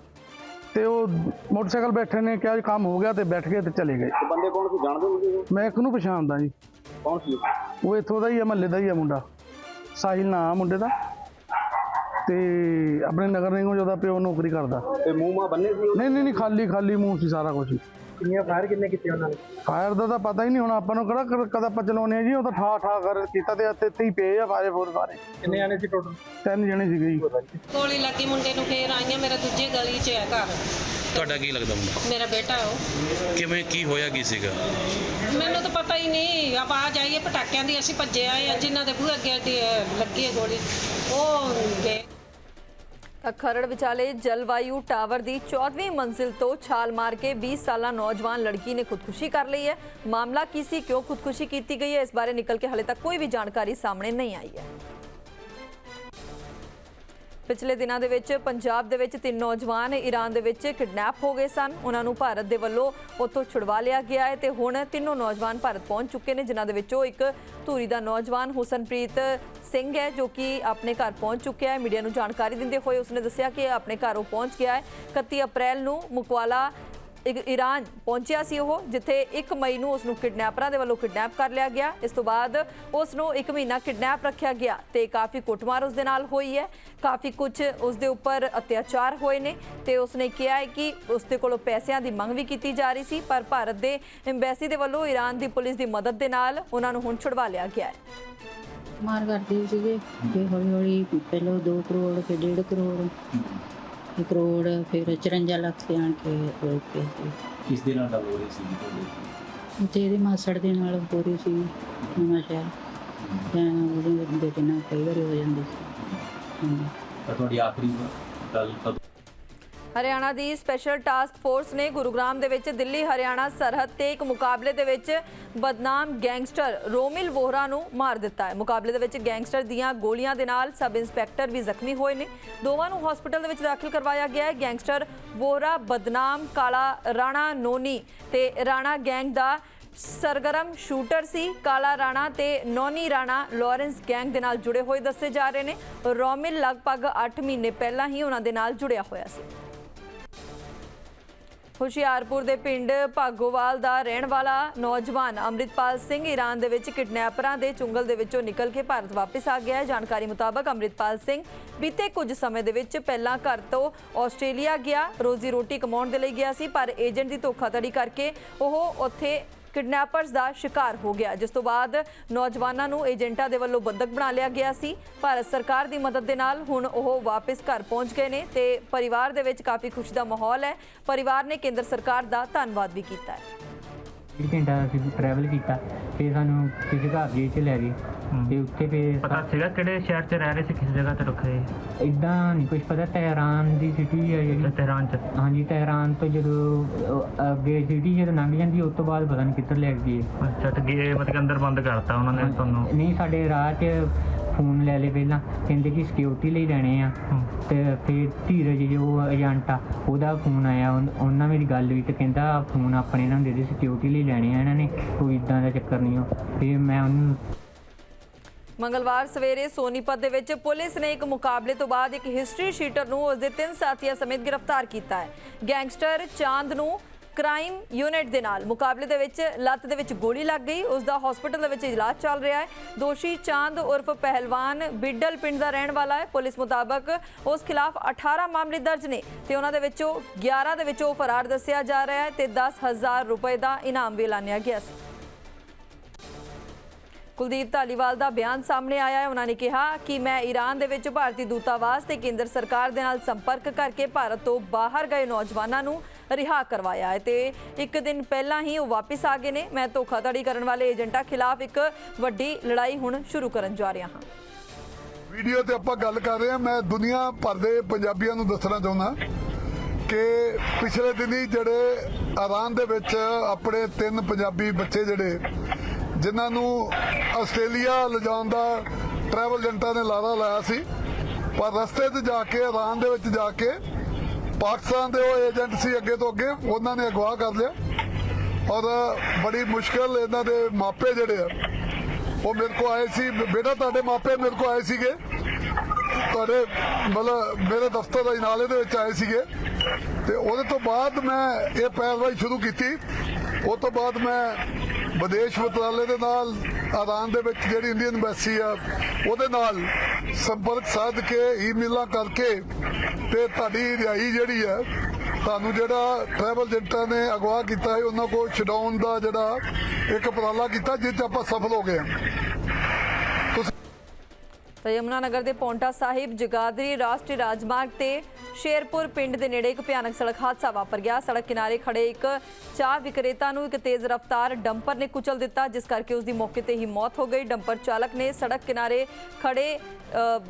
[SPEAKER 4] ਤੇ ਉਹ ਮੋਟਰਸਾਈਕਲ ਬੈਠੇ ਨੇ ਕਿਹਾ ਜੀ ਕੰਮ ਹੋ ਗਿਆ ਤੇ ਬੈਠ ਗਏ ਤੇ ਚਲੇ ਗਏ।
[SPEAKER 5] ਬੰਦੇ ਕੌਣ ਸੀ ਜਾਣਦੇ ਹੋ
[SPEAKER 4] ਮੈਂ ਇੱਕ ਨੂੰ ਪਛਾਣਦਾ ਜੀ।
[SPEAKER 5] ਕੌਣ ਸੀ
[SPEAKER 4] ਉਹ ਇੱਥੋਂ ਦਾ ਹੀ ਆ ਮਹੱਲੇ ਦਾ ਹੀ ਆ ਮੁੰਡਾ। ਸਾਹਿਲ ਨਾਂ ਆ ਮੁੰਡੇ ਦਾ। ਤੇ ਆਪਣੇ ਨਗਰ ਨਿਗਮ ਜਿਹਦਾ ਪਿਓ ਨੌਕਰੀ ਕਰਦਾ।
[SPEAKER 5] ਤੇ ਮੂੰਹ ਮਾ ਬੰਨੇ ਸੀ?
[SPEAKER 4] ਨਹੀਂ ਨਹੀਂ ਨਹੀਂ ਖਾਲੀ ਖਾਲੀ ਮੂੰਹ ਸੀ ਸਾਰਾ ਕੁਝ
[SPEAKER 5] ਕਿੰਨੀਆਂ ਫਾਇਰ ਕਿੰਨੇ ਕੀਤੇ ਉਹਨਾਂ ਨੇ?
[SPEAKER 4] ਫਾਇਰ ਦਾ ਤਾਂ ਪਤਾ ਹੀ ਨਹੀਂ ਹੁਣ ਆਪਾਂ ਨੂੰ ਕਿਹੜਾ ਕਦ- ਕਦ ਆਪਾਂ ਚਲਾਉਨੇ ਆ ਜੀ ਉਹ ਤਾਂ ਠਾ ਠਾ ਕਰ ਕੀਤਾ ਤੇ ਇੱਥੇ ਇੱਥੇ ਹੀ ਪਏ ਆ ਫਾਇਰ ਫੋਰ ਸਾਰੇ।
[SPEAKER 5] ਕਿੰਨੇ ਆਣੇ ਸੀ ਟੋਟਲ
[SPEAKER 4] ਤਿੰਨ ਜਣੇ ਸੀਗੇ ਜੀ।
[SPEAKER 6] ਗੋਲੀ ਲੱਗੀ ਮੁੰਡੇ ਨੂੰ ਫੇਰ ਆਈਆਂ ਮੇਰਾ ਦੂਜੇ ਗਲੀ 'ਚ ਹੈ ਘਰ।
[SPEAKER 7] ਤੁਹਾਡਾ ਕੀ ਲੱਗਦਾ ਮੁੰਡਾ?
[SPEAKER 6] ਮੇਰਾ ਬੇਟਾ ਹੈ ਉਹ।
[SPEAKER 7] ਕਿਵੇਂ ਕੀ ਹੋਇਆ ਕੀ ਸੀਗਾ?
[SPEAKER 6] ਮੈਨੂੰ ਤਾਂ ਪਤਾ ਹੀ ਨਹੀਂ ਆਵਾਜ਼ ਆਈ ਹੈ ਪਟਾਕਿਆਂ ਦੀ ਅਸੀਂ ਭੱਜੇ ਆਏ ਆ ਜਿਨ੍ਹਾਂ ਦੇ ਬੂਹੇ ਅੱਗੇ ਅਹ, ਲੱਗੀ ਹੈ ਗੋਲੀ। ਉਹ ਗਏ।
[SPEAKER 1] ਖਰੜ ਵਿਚਾਲੇ ਜਲਵਾਯੂ ਟਾਵਰ ਦੀ 14ਵੀਂ ਮੰਜ਼ਿਲ ਤੋਂ ਛਾਲ ਮਾਰ ਕੇ 20 ਸਾਲਾ ਨੌਜਵਾਨ ਲੜਕੀ ਨੇ ਖੁਦਕੁਸ਼ੀ ਕਰ ਲਈ ਹੈ। ਮਾਮਲਾ ਕੀ ਸੀ, ਕਿਉਂ ਖੁਦਕੁਸ਼ੀ ਕੀਤੀ ਗਈ ਹੈ? ਇਸ ਬਾਰੇ ਨਿਕਲ ਕੇ ਹਲੇ ਤੱਕ ਕੋਈ ਵੀ ਜਾਣਕਾਰੀ ਸਾਹਮਣੇ ਨਹੀਂ ਆਈ ਹੈ। ਪਿਛਲੇ ਦਿਨਾਂ ਦੇ ਵਿੱਚ ਪੰਜਾਬ ਦੇ ਵਿੱਚ ਤਿੰਨ ਨੌਜਵਾਨ ਈਰਾਨ ਦੇ ਵਿੱਚ ਕਿਡਨੈਪ ਹੋ ਗਏ ਸਨ। ਉਹਨਾਂ ਨੂੰ ਭਾਰਤ ਦੇ ਵੱਲੋਂ ਉੱਥੋਂ ਛੁਡਵਾ ਲਿਆ ਗਿਆ ਹੈ ਤੇ ਹੁਣ ਤਿੰਨੋਂ ਨੌਜਵਾਨ ਭਾਰਤ ਪਹੁੰਚ ਚੁੱਕੇ ਨੇ, ਜਿਨ੍ਹਾਂ ਦੇ ਵਿੱਚੋਂ ਇੱਕ ਧੂਰੀ ਦਾ ਨੌਜਵਾਨ ਹੁਸਨਪ੍ਰੀਤ ਸਿੰਘ ਹੈ, ਜੋ ਕਿ ਆਪਣੇ ਘਰ ਪਹੁੰਚ ਚੁੱਕਿਆ ਹੈ। ਮੀਡੀਆ ਨੂੰ ਜਾਣਕਾਰੀ ਦਿੰਦੇ ਹੋਏ ਉਸਨੇ ਦੱਸਿਆ ਕਿ ਆਪਣੇ ਘਰ ਉਹ ਪਹੁੰਚ ਗਿਆ ਹੈ। 31 ਅਪ੍ਰੈਲ ਨੂੰ ਮੁਕਵਾਲਾ ਈਰਾਨ ਪਹੁੰਚਿਆ ਸੀ ਉਹ, ਜਿੱਥੇ 1 ਮਈ ਨੂੰ ਉਸ ਨੂੰ ਕਿਡਨੈਪਰਾਂ ਦੇ ਵੱਲੋਂ ਕਿਡਨੈਪ ਕਰ ਲਿਆ ਗਿਆ। ਇਸ ਤੋਂ ਬਾਅਦ ਉਸ ਨੂੰ 1 ਮਹੀਨਾ ਕਿਡਨੈਪ ਰੱਖਿਆ ਗਿਆ ਤੇ ਕਾਫੀ ਕੁੱਟਮਾਰ ਉਸ ਦੇ ਨਾਲ ਹੋਈ ਹੈ। ਕਾਫੀ ਕੁਝ ਉਸ ਦੇ ਉੱਪਰ ਅਤਿਆਚਾਰ ਹੋਏ ਨੇ ਤੇ ਉਸ ਨੇ ਕਿਹਾ ਹੈ ਕਿ ਉਸ ਦੇ ਕੋਲੋਂ ਪੈਸਿਆਂ ਦੀ ਮੰਗ ਵੀ ਕੀਤੀ ਜਾ ਰਹੀ ਸੀ, ਪਰ ਭਾਰਤ ਦੇ ਐਮਬੈਸੀ ਦੇ ਵੱਲੋਂ ਈਰਾਨ ਦੀ ਪੁਲਿਸ ਦੀ ਮਦਦ ਦੇ ਨਾਲ ਉਹਨਾਂ ਨੂੰ ਹੁਣ ਛੁਡਵਾ ਲਿਆ ਗਿਆ ਹੈ।
[SPEAKER 8] ਮਾਰ ਕਰਦੇ ਸੀਗੇ ਫਿਰ ਹੌਲੀ ਹੌਲੀ ਪਹਿਲਾਂ 2 ਕਰੋੜ, ਫਿਰ 1.5 ਕਰੋੜ। ਕਰੋੜ ਫਿਰ 54 ਲੱਖ ਤੇ ਆਣ ਕੇ ਰੋਕ ਕੇ ਸੀ।
[SPEAKER 5] ਕਿਸ ਦੇ ਨਾਲ ਗੱਲ ਹੋ ਰਹੀ ਸੀ ਤੁਹਾਡੇ?
[SPEAKER 8] ਤੇ ਇਹਦੇ ਮਾਸੜ ਦੇ ਨਾਲ ਹੋ ਰਹੀ ਸੀ ਨਵਾਂ ਸ਼ਹਿਰ। ਤਾਂ ਉਹਦੇ ਬੇਟੇ ਨਾਲ ਕਈ ਵਾਰੀ ਹੋ ਜਾਂਦੀ ਸੀ। ਹਾਂਜੀ
[SPEAKER 5] ਤਾਂ ਤੁਹਾਡੀ ਆਖਰੀ ਗੱਲ ਕਦੋਂ
[SPEAKER 1] ਹਰਿਆਣਾ ਦੀ ਸਪੈਸ਼ਲ ਟਾਸਕ ਫੋਰਸ ਨੇ ਗੁਰੂਗ੍ਰਾਮ ਦੇ ਵਿੱਚ ਦਿੱਲੀ, ਹਰਿਆਣਾ ਸਰਹੱਦ ਤੇ ਇੱਕ ਮੁਕਾਬਲੇ ਦੇ ਵਿੱਚ ਬਦਨਾਮ ਗੈਂਗਸਟਰ ਰੋਮਿਲ ਵੋਹਰਾ ਨੂੰ ਮਾਰ ਦਿੱਤਾ ਹੈ। ਮੁਕਾਬਲੇ ਦੇ ਵਿੱਚ ਗੈਂਗਸਟਰ ਦੀਆਂ ਗੋਲੀਆਂ ਦੇ ਨਾਲ ਸਬ ਇੰਸਪੈਕਟਰ ਵੀ ਜ਼ਖਮੀ ਹੋਏ ਨੇ। ਦੋਵਾਂ ਨੂੰ ਹਸਪੀਟਲ ਦੇ ਵਿੱਚ ਦਾਖਲ ਕਰਵਾਇਆ ਗਿਆ ਹੈ। ਗੈਂਗਸਟਰ ਵੋਹਰਾ, ਬਦਨਾਮ ਕਾਲਾ ਰਾਣਾ ਨੋਨੀ ਤੇ ਰਾਣਾ ਗੈਂਗ ਦਾ ਸਰਗਰਮ ਸ਼ੂਟਰ ਸੀ। ਕਾਲਾ ਰਾਣਾ ਤੇ ਨੋਨੀ ਰਾਣਾ ਲਾਰੈਂਸ ਗੈਂਗ ਦੇ ਨਾਲ ਜੁੜੇ ਹੋਏ ਦੱਸੇ ਜਾ ਰਹੇ ਨੇ। ਰੋਮਿਲ ਲਗਭਗ 8 ਮਹੀਨੇ ਪਹਿਲਾਂ ਹੀ ਉਹਨਾਂ ਦੇ ਨਾਲ ਜੁੜਿਆ ਹੋਇਆ ਸੀ। ਹੁਸ਼ਿਆਰਪੁਰ ਦੇ ਪਿੰਡ ਭਾਗੋਵਾਲ ਦਾ ਰਹਿਣ ਵਾਲਾ ਨੌਜਵਾਨ ਅੰਮ੍ਰਿਤਪਾਲ ਸਿੰਘ ਈਰਾਨ ਦੇ ਵਿੱਚ ਕਿਡਨੈਪਰਾਂ ਦੇ ਚੁੰਗਲ ਦੇ ਵਿੱਚੋਂ ਨਿਕਲ ਕੇ ਭਾਰਤ ਵਾਪਸ ਆ ਗਿਆ ਹੈ। ਜਾਣਕਾਰੀ ਮੁਤਾਬਕ ਅੰਮ੍ਰਿਤਪਾਲ ਸਿੰਘ ਬੀਤੇ ਕੁਝ ਸਮੇਂ ਦੇ ਵਿੱਚ ਪਹਿਲਾਂ ਘਰ ਤੋਂ ਆਸਟ੍ਰੇਲੀਆ ਗਿਆ, ਰੋਜ਼ੀ ਰੋਟੀ ਕਮਾਉਣ ਦੇ ਲਈ ਗਿਆ ਸੀ, ਪਰ ਏਜੰਟ ਦੀ ਧੋਖਾਧੜੀ ਕਰਕੇ ਉਹ ਉੱਥੇ ਕਿਡਨੈਪਰਸ ਦਾ ਸ਼ਿਕਾਰ ਹੋ ਗਿਆ। ਜਿਸ ਤੋਂ ਬਾਅਦ ਨੌਜਵਾਨਾਂ ਨੂੰ ਏਜੰਟਾਂ ਦੇ ਵੱਲੋਂ ਬੰਦਕ ਬਣਾ ਲਿਆ ਗਿਆ ਸੀ। ਭਾਰਤ ਸਰਕਾਰ ਦੀ ਮਦਦ ਦੇ ਨਾਲ ਹੁਣ ਉਹ ਵਾਪਸ ਘਰ ਪਹੁੰਚ ਗਏ ਨੇ ਤੇ ਪਰਿਵਾਰ ਦੇ ਵਿੱਚ ਕਾਫੀ ਖੁਸ਼ੀ ਦਾ ਮਾਹੌਲ ਹੈ। ਪਰਿਵਾਰ ਨੇ ਕੇਂਦਰ ਸਰਕਾਰ ਦਾ ਧੰਨਵਾਦ ਵੀ ਕੀਤਾ ਹੈ।
[SPEAKER 9] ਇੱਕ ਘੰਟਾ ਅਸੀਂ ਟਰੈਵਲ ਕੀਤਾ ਫਿਰ ਸਾਨੂੰ ਕਿਸੇ ਘਰ ਜੀ ਚ ਲੈ ਗਏ। ਤੇ ਉੱਥੇ ਫਿਰ
[SPEAKER 10] ਪਤਾ ਸੀਗਾ ਕਿਹੜੇ ਸ਼ਹਿਰ 'ਚ ਰਹਿ ਰਹੇ ਸੀ ਕਿਸ ਜਗ੍ਹਾ ਤੇ ਰੁਕੇ?
[SPEAKER 9] ਇਦਾਂ ਨਹੀਂ ਕੁਝ ਪਤਾ ਤਹਿਰਾਨ ਦੀ ਸਿਟੀ ਹੈ ਜਿਹੜੀ।
[SPEAKER 10] ਤਹਿਰਾਨ 'ਚ।
[SPEAKER 9] ਹਾਂਜੀ ਤਹਿਰਾਨ ਤੋਂ ਜਦੋਂ ਅੱਗੇ ਸਿਟੀ ਜਦੋਂ ਲੰਘ ਜਾਂਦੀ ਉਸ ਤੋਂ ਬਾਅਦ ਪਤਾ ਨਹੀਂ ਕਿੱਧਰ ਲੈ ਗਏ।
[SPEAKER 10] ਅੱਛਾ ਤੇ ਗਏ ਮਤਲਬ ਕਿ ਅੰਦਰ ਬੰਦ ਕਰਤਾ ਉਹਨਾਂ ਨੇ ਤੁਹਾਨੂੰ?
[SPEAKER 9] ਨਹੀਂ ਸਾਡੇ ਰਾਹ 'ਚ ਫੋਨ ਲੈ ਲਏ ਪਹਿਲਾਂ ਕਹਿੰਦੇ ਕਿ ਸਿਕਿਉਰਿਟੀ ਲਈ ਲੈਣੇ ਆ। ਤੇ ਫਿਰ ਧੀਰਜ ਜੋ ਏਜੰਟ ਆ ਉਹਦਾ ਫੋਨ ਆਇਆ ਉਹਨਾਂ ਮੇਰੀ ਗੱਲ ਹੋਈ ਤੇ ਕਹਿੰਦਾ ਫੋਨ ਆਪਣੇ ਨਾਲ ਦੇ ਦੇ ਸਿਕਿਉਰਿਟੀ ਲਈ ਲੈਣੇ ਆ ਇਹਨਾਂ ਨੇ ਕੋਈ ਇਦਾਂ ਦਾ ਚੱਕਰ ਨਹੀਂ ਉਹ ਫਿਰ ਮੈਂ ਉਹਨੂੰ
[SPEAKER 1] ਮੰਗਲਵਾਰ ਸਵੇਰੇ ਸੋਨੀਪਤ ਦੇ ਵਿੱਚ ਪੁਲਿਸ ਨੇ ਇੱਕ ਮੁਕਾਬਲੇ ਤੋਂ ਬਾਅਦ ਇੱਕ ਹਿਸਟਰੀ ਸ਼ੀਟਰ ਨੂੰ ਉਸਦੇ ਤਿੰਨ ਸਾਥੀਆਂ ਸਮੇਤ ਗ੍ਰਿਫਤਾਰ ਕੀਤਾ ਹੈ। ਗੈਂਗਸਟਰ ਚਾਂਦ ਨੂੰ ਕ੍ਰਾਈਮ ਯੂਨਿਟ ਦੇ ਨਾਲ। ਮੁਕਾਬਲੇ ਦੇ ਵਿੱਚ ਲੱਤ ਦੇ ਵਿੱਚ ਗੋਲੀ ਲੱਗ ਗਈ। ਉਸ ਦਾ ਹਸਪੀਟਲ ਦੇ ਵਿੱਚ ਇਲਾਜ ਚੱਲ ਰਿਹਾ ਹੈ। ਦੋਸ਼ੀ ਚਾਂਦ ਉਰਫ ਪਹਿਲਵਾਨ ਬਿੱਡਲ ਪਿੰਡ ਦਾ ਰਹਿਣ ਵਾਲਾ ਹੈ। ਪੁਲਿਸ ਮੁਤਾਬਕ ਉਸ ਖਿਲਾਫ 18 ਮਾਮਲੇ ਦਰਜ ਨੇ ਤੇ ਉਹਨਾਂ ਦੇ ਵਿੱਚੋਂ 11 ਦੇ ਵਿੱਚੋਂ ਫਰਾਰ ਦੱਸਿਆ ਜਾ ਰਿਹਾ ਹੈ ਤੇ 10000 ਰੁਪਏ ਦਾ ਇਨਾਮ ਵੀ ਐਲਾਨਿਆ ਗਿਆ ਸੀ। ਕੁਲਦੀਪ ਧਾਲੀਵਾਲ ਦਾ ਬਿਆਨ ਸਾਹਮਣੇ ਆਇਆ ਹੈ। ਉਹਨਾਂ ਨੇ ਕਿਹਾ ਕਿ ਮੈਂ ਈਰਾਨ ਦੇ ਵਿੱਚ ਭਾਰਤੀ ਦੂਤਾਵਾਸ ਤੇ ਕੇਂਦਰ ਸਰਕਾਰ ਦੇ ਨਾਲ ਸੰਪਰਕ ਕਰਕੇ ਭਾਰਤ ਤੋਂ ਬਾਹਰ ਗਏ ਨੌਜਵਾਨਾਂ ਨੂੰ ਰਿਹਾ ਕਰਵਾਇਆ ਹੈ ਤੇ ਇੱਕ ਦਿਨ ਪਹਿਲਾਂ ਹੀ ਉਹ ਵਾਪਸ ਆ ਗਏ ਨੇ। ਮੈਂ ਧੋਖਾਧੜੀ ਕਰਨ ਵਾਲੇ ਏਜੰਟਾਂ ਖਿਲਾਫ ਇੱਕ ਵੱਡੀ ਲੜਾਈ ਹੁਣ ਸ਼ੁਰੂ ਕਰਨ ਜਾ ਰਿਹਾ ਹਾਂ।
[SPEAKER 11] ਵੀਡੀਓ ਤੇ ਆਪਾਂ ਗੱਲ ਕਰ ਰਹੇ ਹਾਂ। ਮੈਂ ਦੁਨੀਆ ਭਰ ਦੇ ਪੰਜਾਬੀਆਂ ਨੂੰ ਦੱਸਣਾ ਚਾਹੁੰਦਾ ਕਿ ਪਿਛਲੇ ਦਿਨੀ ਜਿਹੜੇ ਇਰਾਨ ਦੇ ਵਿੱਚ ਆਪਣੇ ਤਿੰਨ ਪੰਜਾਬੀ ਬੱਚੇ ਜਿਹੜੇ ਜਿਨ੍ਹਾਂ ਨੂੰ ਆਸਟ੍ਰੇਲੀਆ ਲਿਜਾਣ ਦਾ ਟਰੈਵਲ ਏਜੰਟਾਂ ਨੇ ਲਾਰਾ ਲਾਇਆ ਸੀ। ਪਰ ਰਸਤੇ ਤੇ ਜਾ ਕੇ ਇਰਾਨ ਦੇ ਵਿੱਚ ਜਾ ਕੇ ਪਾਕਿਸਤਾਨ ਦੇ ਉਹ ਏਜੰਟ ਸੀ ਅੱਗੇ ਤੋਂ ਅੱਗੇ, ਉਹਨਾਂ ਨੇ ਅਗਵਾ ਕਰ ਲਿਆ। ਔਰ ਬੜੀ ਮੁਸ਼ਕਲ ਇਹਨਾਂ ਦੇ ਮਾਪੇ ਜਿਹੜੇ ਆ, ਉਹ ਮੇਰੇ ਕੋ ਆਏ ਸੀ। ਬੇਟਾ ਤੁਹਾਡੇ ਮਾਪੇ ਮੇਰੇ ਕੋ ਆਏ ਸੀਗੇ। ਤੁਹਾਡੇ ਮਤਲਬ ਮੇਰੇ ਦਫ਼ਤਰ ਦੇ ਨਾਲੇ ਦੇ ਵਿੱਚ ਆਏ ਸੀਗੇ। ਤੇ ਉਹਦੇ ਤੋਂ ਬਾਅਦ ਮੈਂ ਇਹ ਪੈਰਵਾਈ ਸ਼ੁਰੂ ਕੀਤੀ। ਉਹ ਤੋਂ ਬਾਅਦ ਮੈਂ ਵਿਦੇਸ਼ ਮੰਤਰਾਲੇ ਦੇ ਨਾਲ ਆਦਾਨ ਦੇ ਵਿੱਚ ਜਿਹੜੀ ਇੰਡੀਅਨ ਐਮਬੈਸੀ ਆ, ਉਹਦੇ ਨਾਲ ਸੰਪਰਕ ਸਾਧ ਕੇ ਈਮੇਲਾਂ ਕਰਕੇ ਤੇ ਤੁਹਾਡੀ ਰਿਹਾਈ ਜਿਹੜੀ ਹੈ ਤੁਹਾਨੂੰ ਜਿਹੜਾ ਟਰੈਵਲ ਏਜੰਟਾਂ ਨੇ ਅਗਵਾ ਕੀਤਾ ਹੈ, ਉਹਨਾਂ ਕੋਲ ਛਡਾਉਣ ਦਾ ਜਿਹੜਾ ਇੱਕ ਉਪਰਾਲਾ ਕੀਤਾ, ਜਿਸ 'ਚ ਆਪਾਂ ਸਫਲ ਹੋ ਗਏ ਹਾਂ।
[SPEAKER 1] ਤਾਂ ਯਮੁਨਾ ਨਗਰ ਦੇ ਪੌਂਟਾ ਸਾਹਿਬ ਜਗਾਦਰੀ ਰਾਸ਼ਟਰੀ ਰਾਜਮਾਰਗ ਤੇ ਸ਼ੇਰਪੁਰ ਪਿੰਡ ਦੇ ਨੇੜੇ ਇੱਕ ਭਿਆਨਕ ਸੜਕ ਹਾਦਸਾ ਵਾਪਰ ਗਿਆ। ਸੜਕ ਕਿਨਾਰੇ ਖੜੇ ਇੱਕ ਚਾਹ ਵਿਕਰੇਤਾ ਨੂੰ ਇੱਕ ਤੇਜ਼ ਰਫ਼ਤਾਰ ਡੰਪਰ ਨੇ ਕੁਚਲ ਦਿੱਤਾ, ਜਿਸ ਕਰਕੇ ਉਸ ਦੀ ਮੌਕੇ ਤੇ ਹੀ ਮੌਤ ਹੋ ਗਈ। ਡੰਪਰ ਚਾਲਕ ਨੇ ਸੜਕ ਕਿਨਾਰੇ ਖੜੇ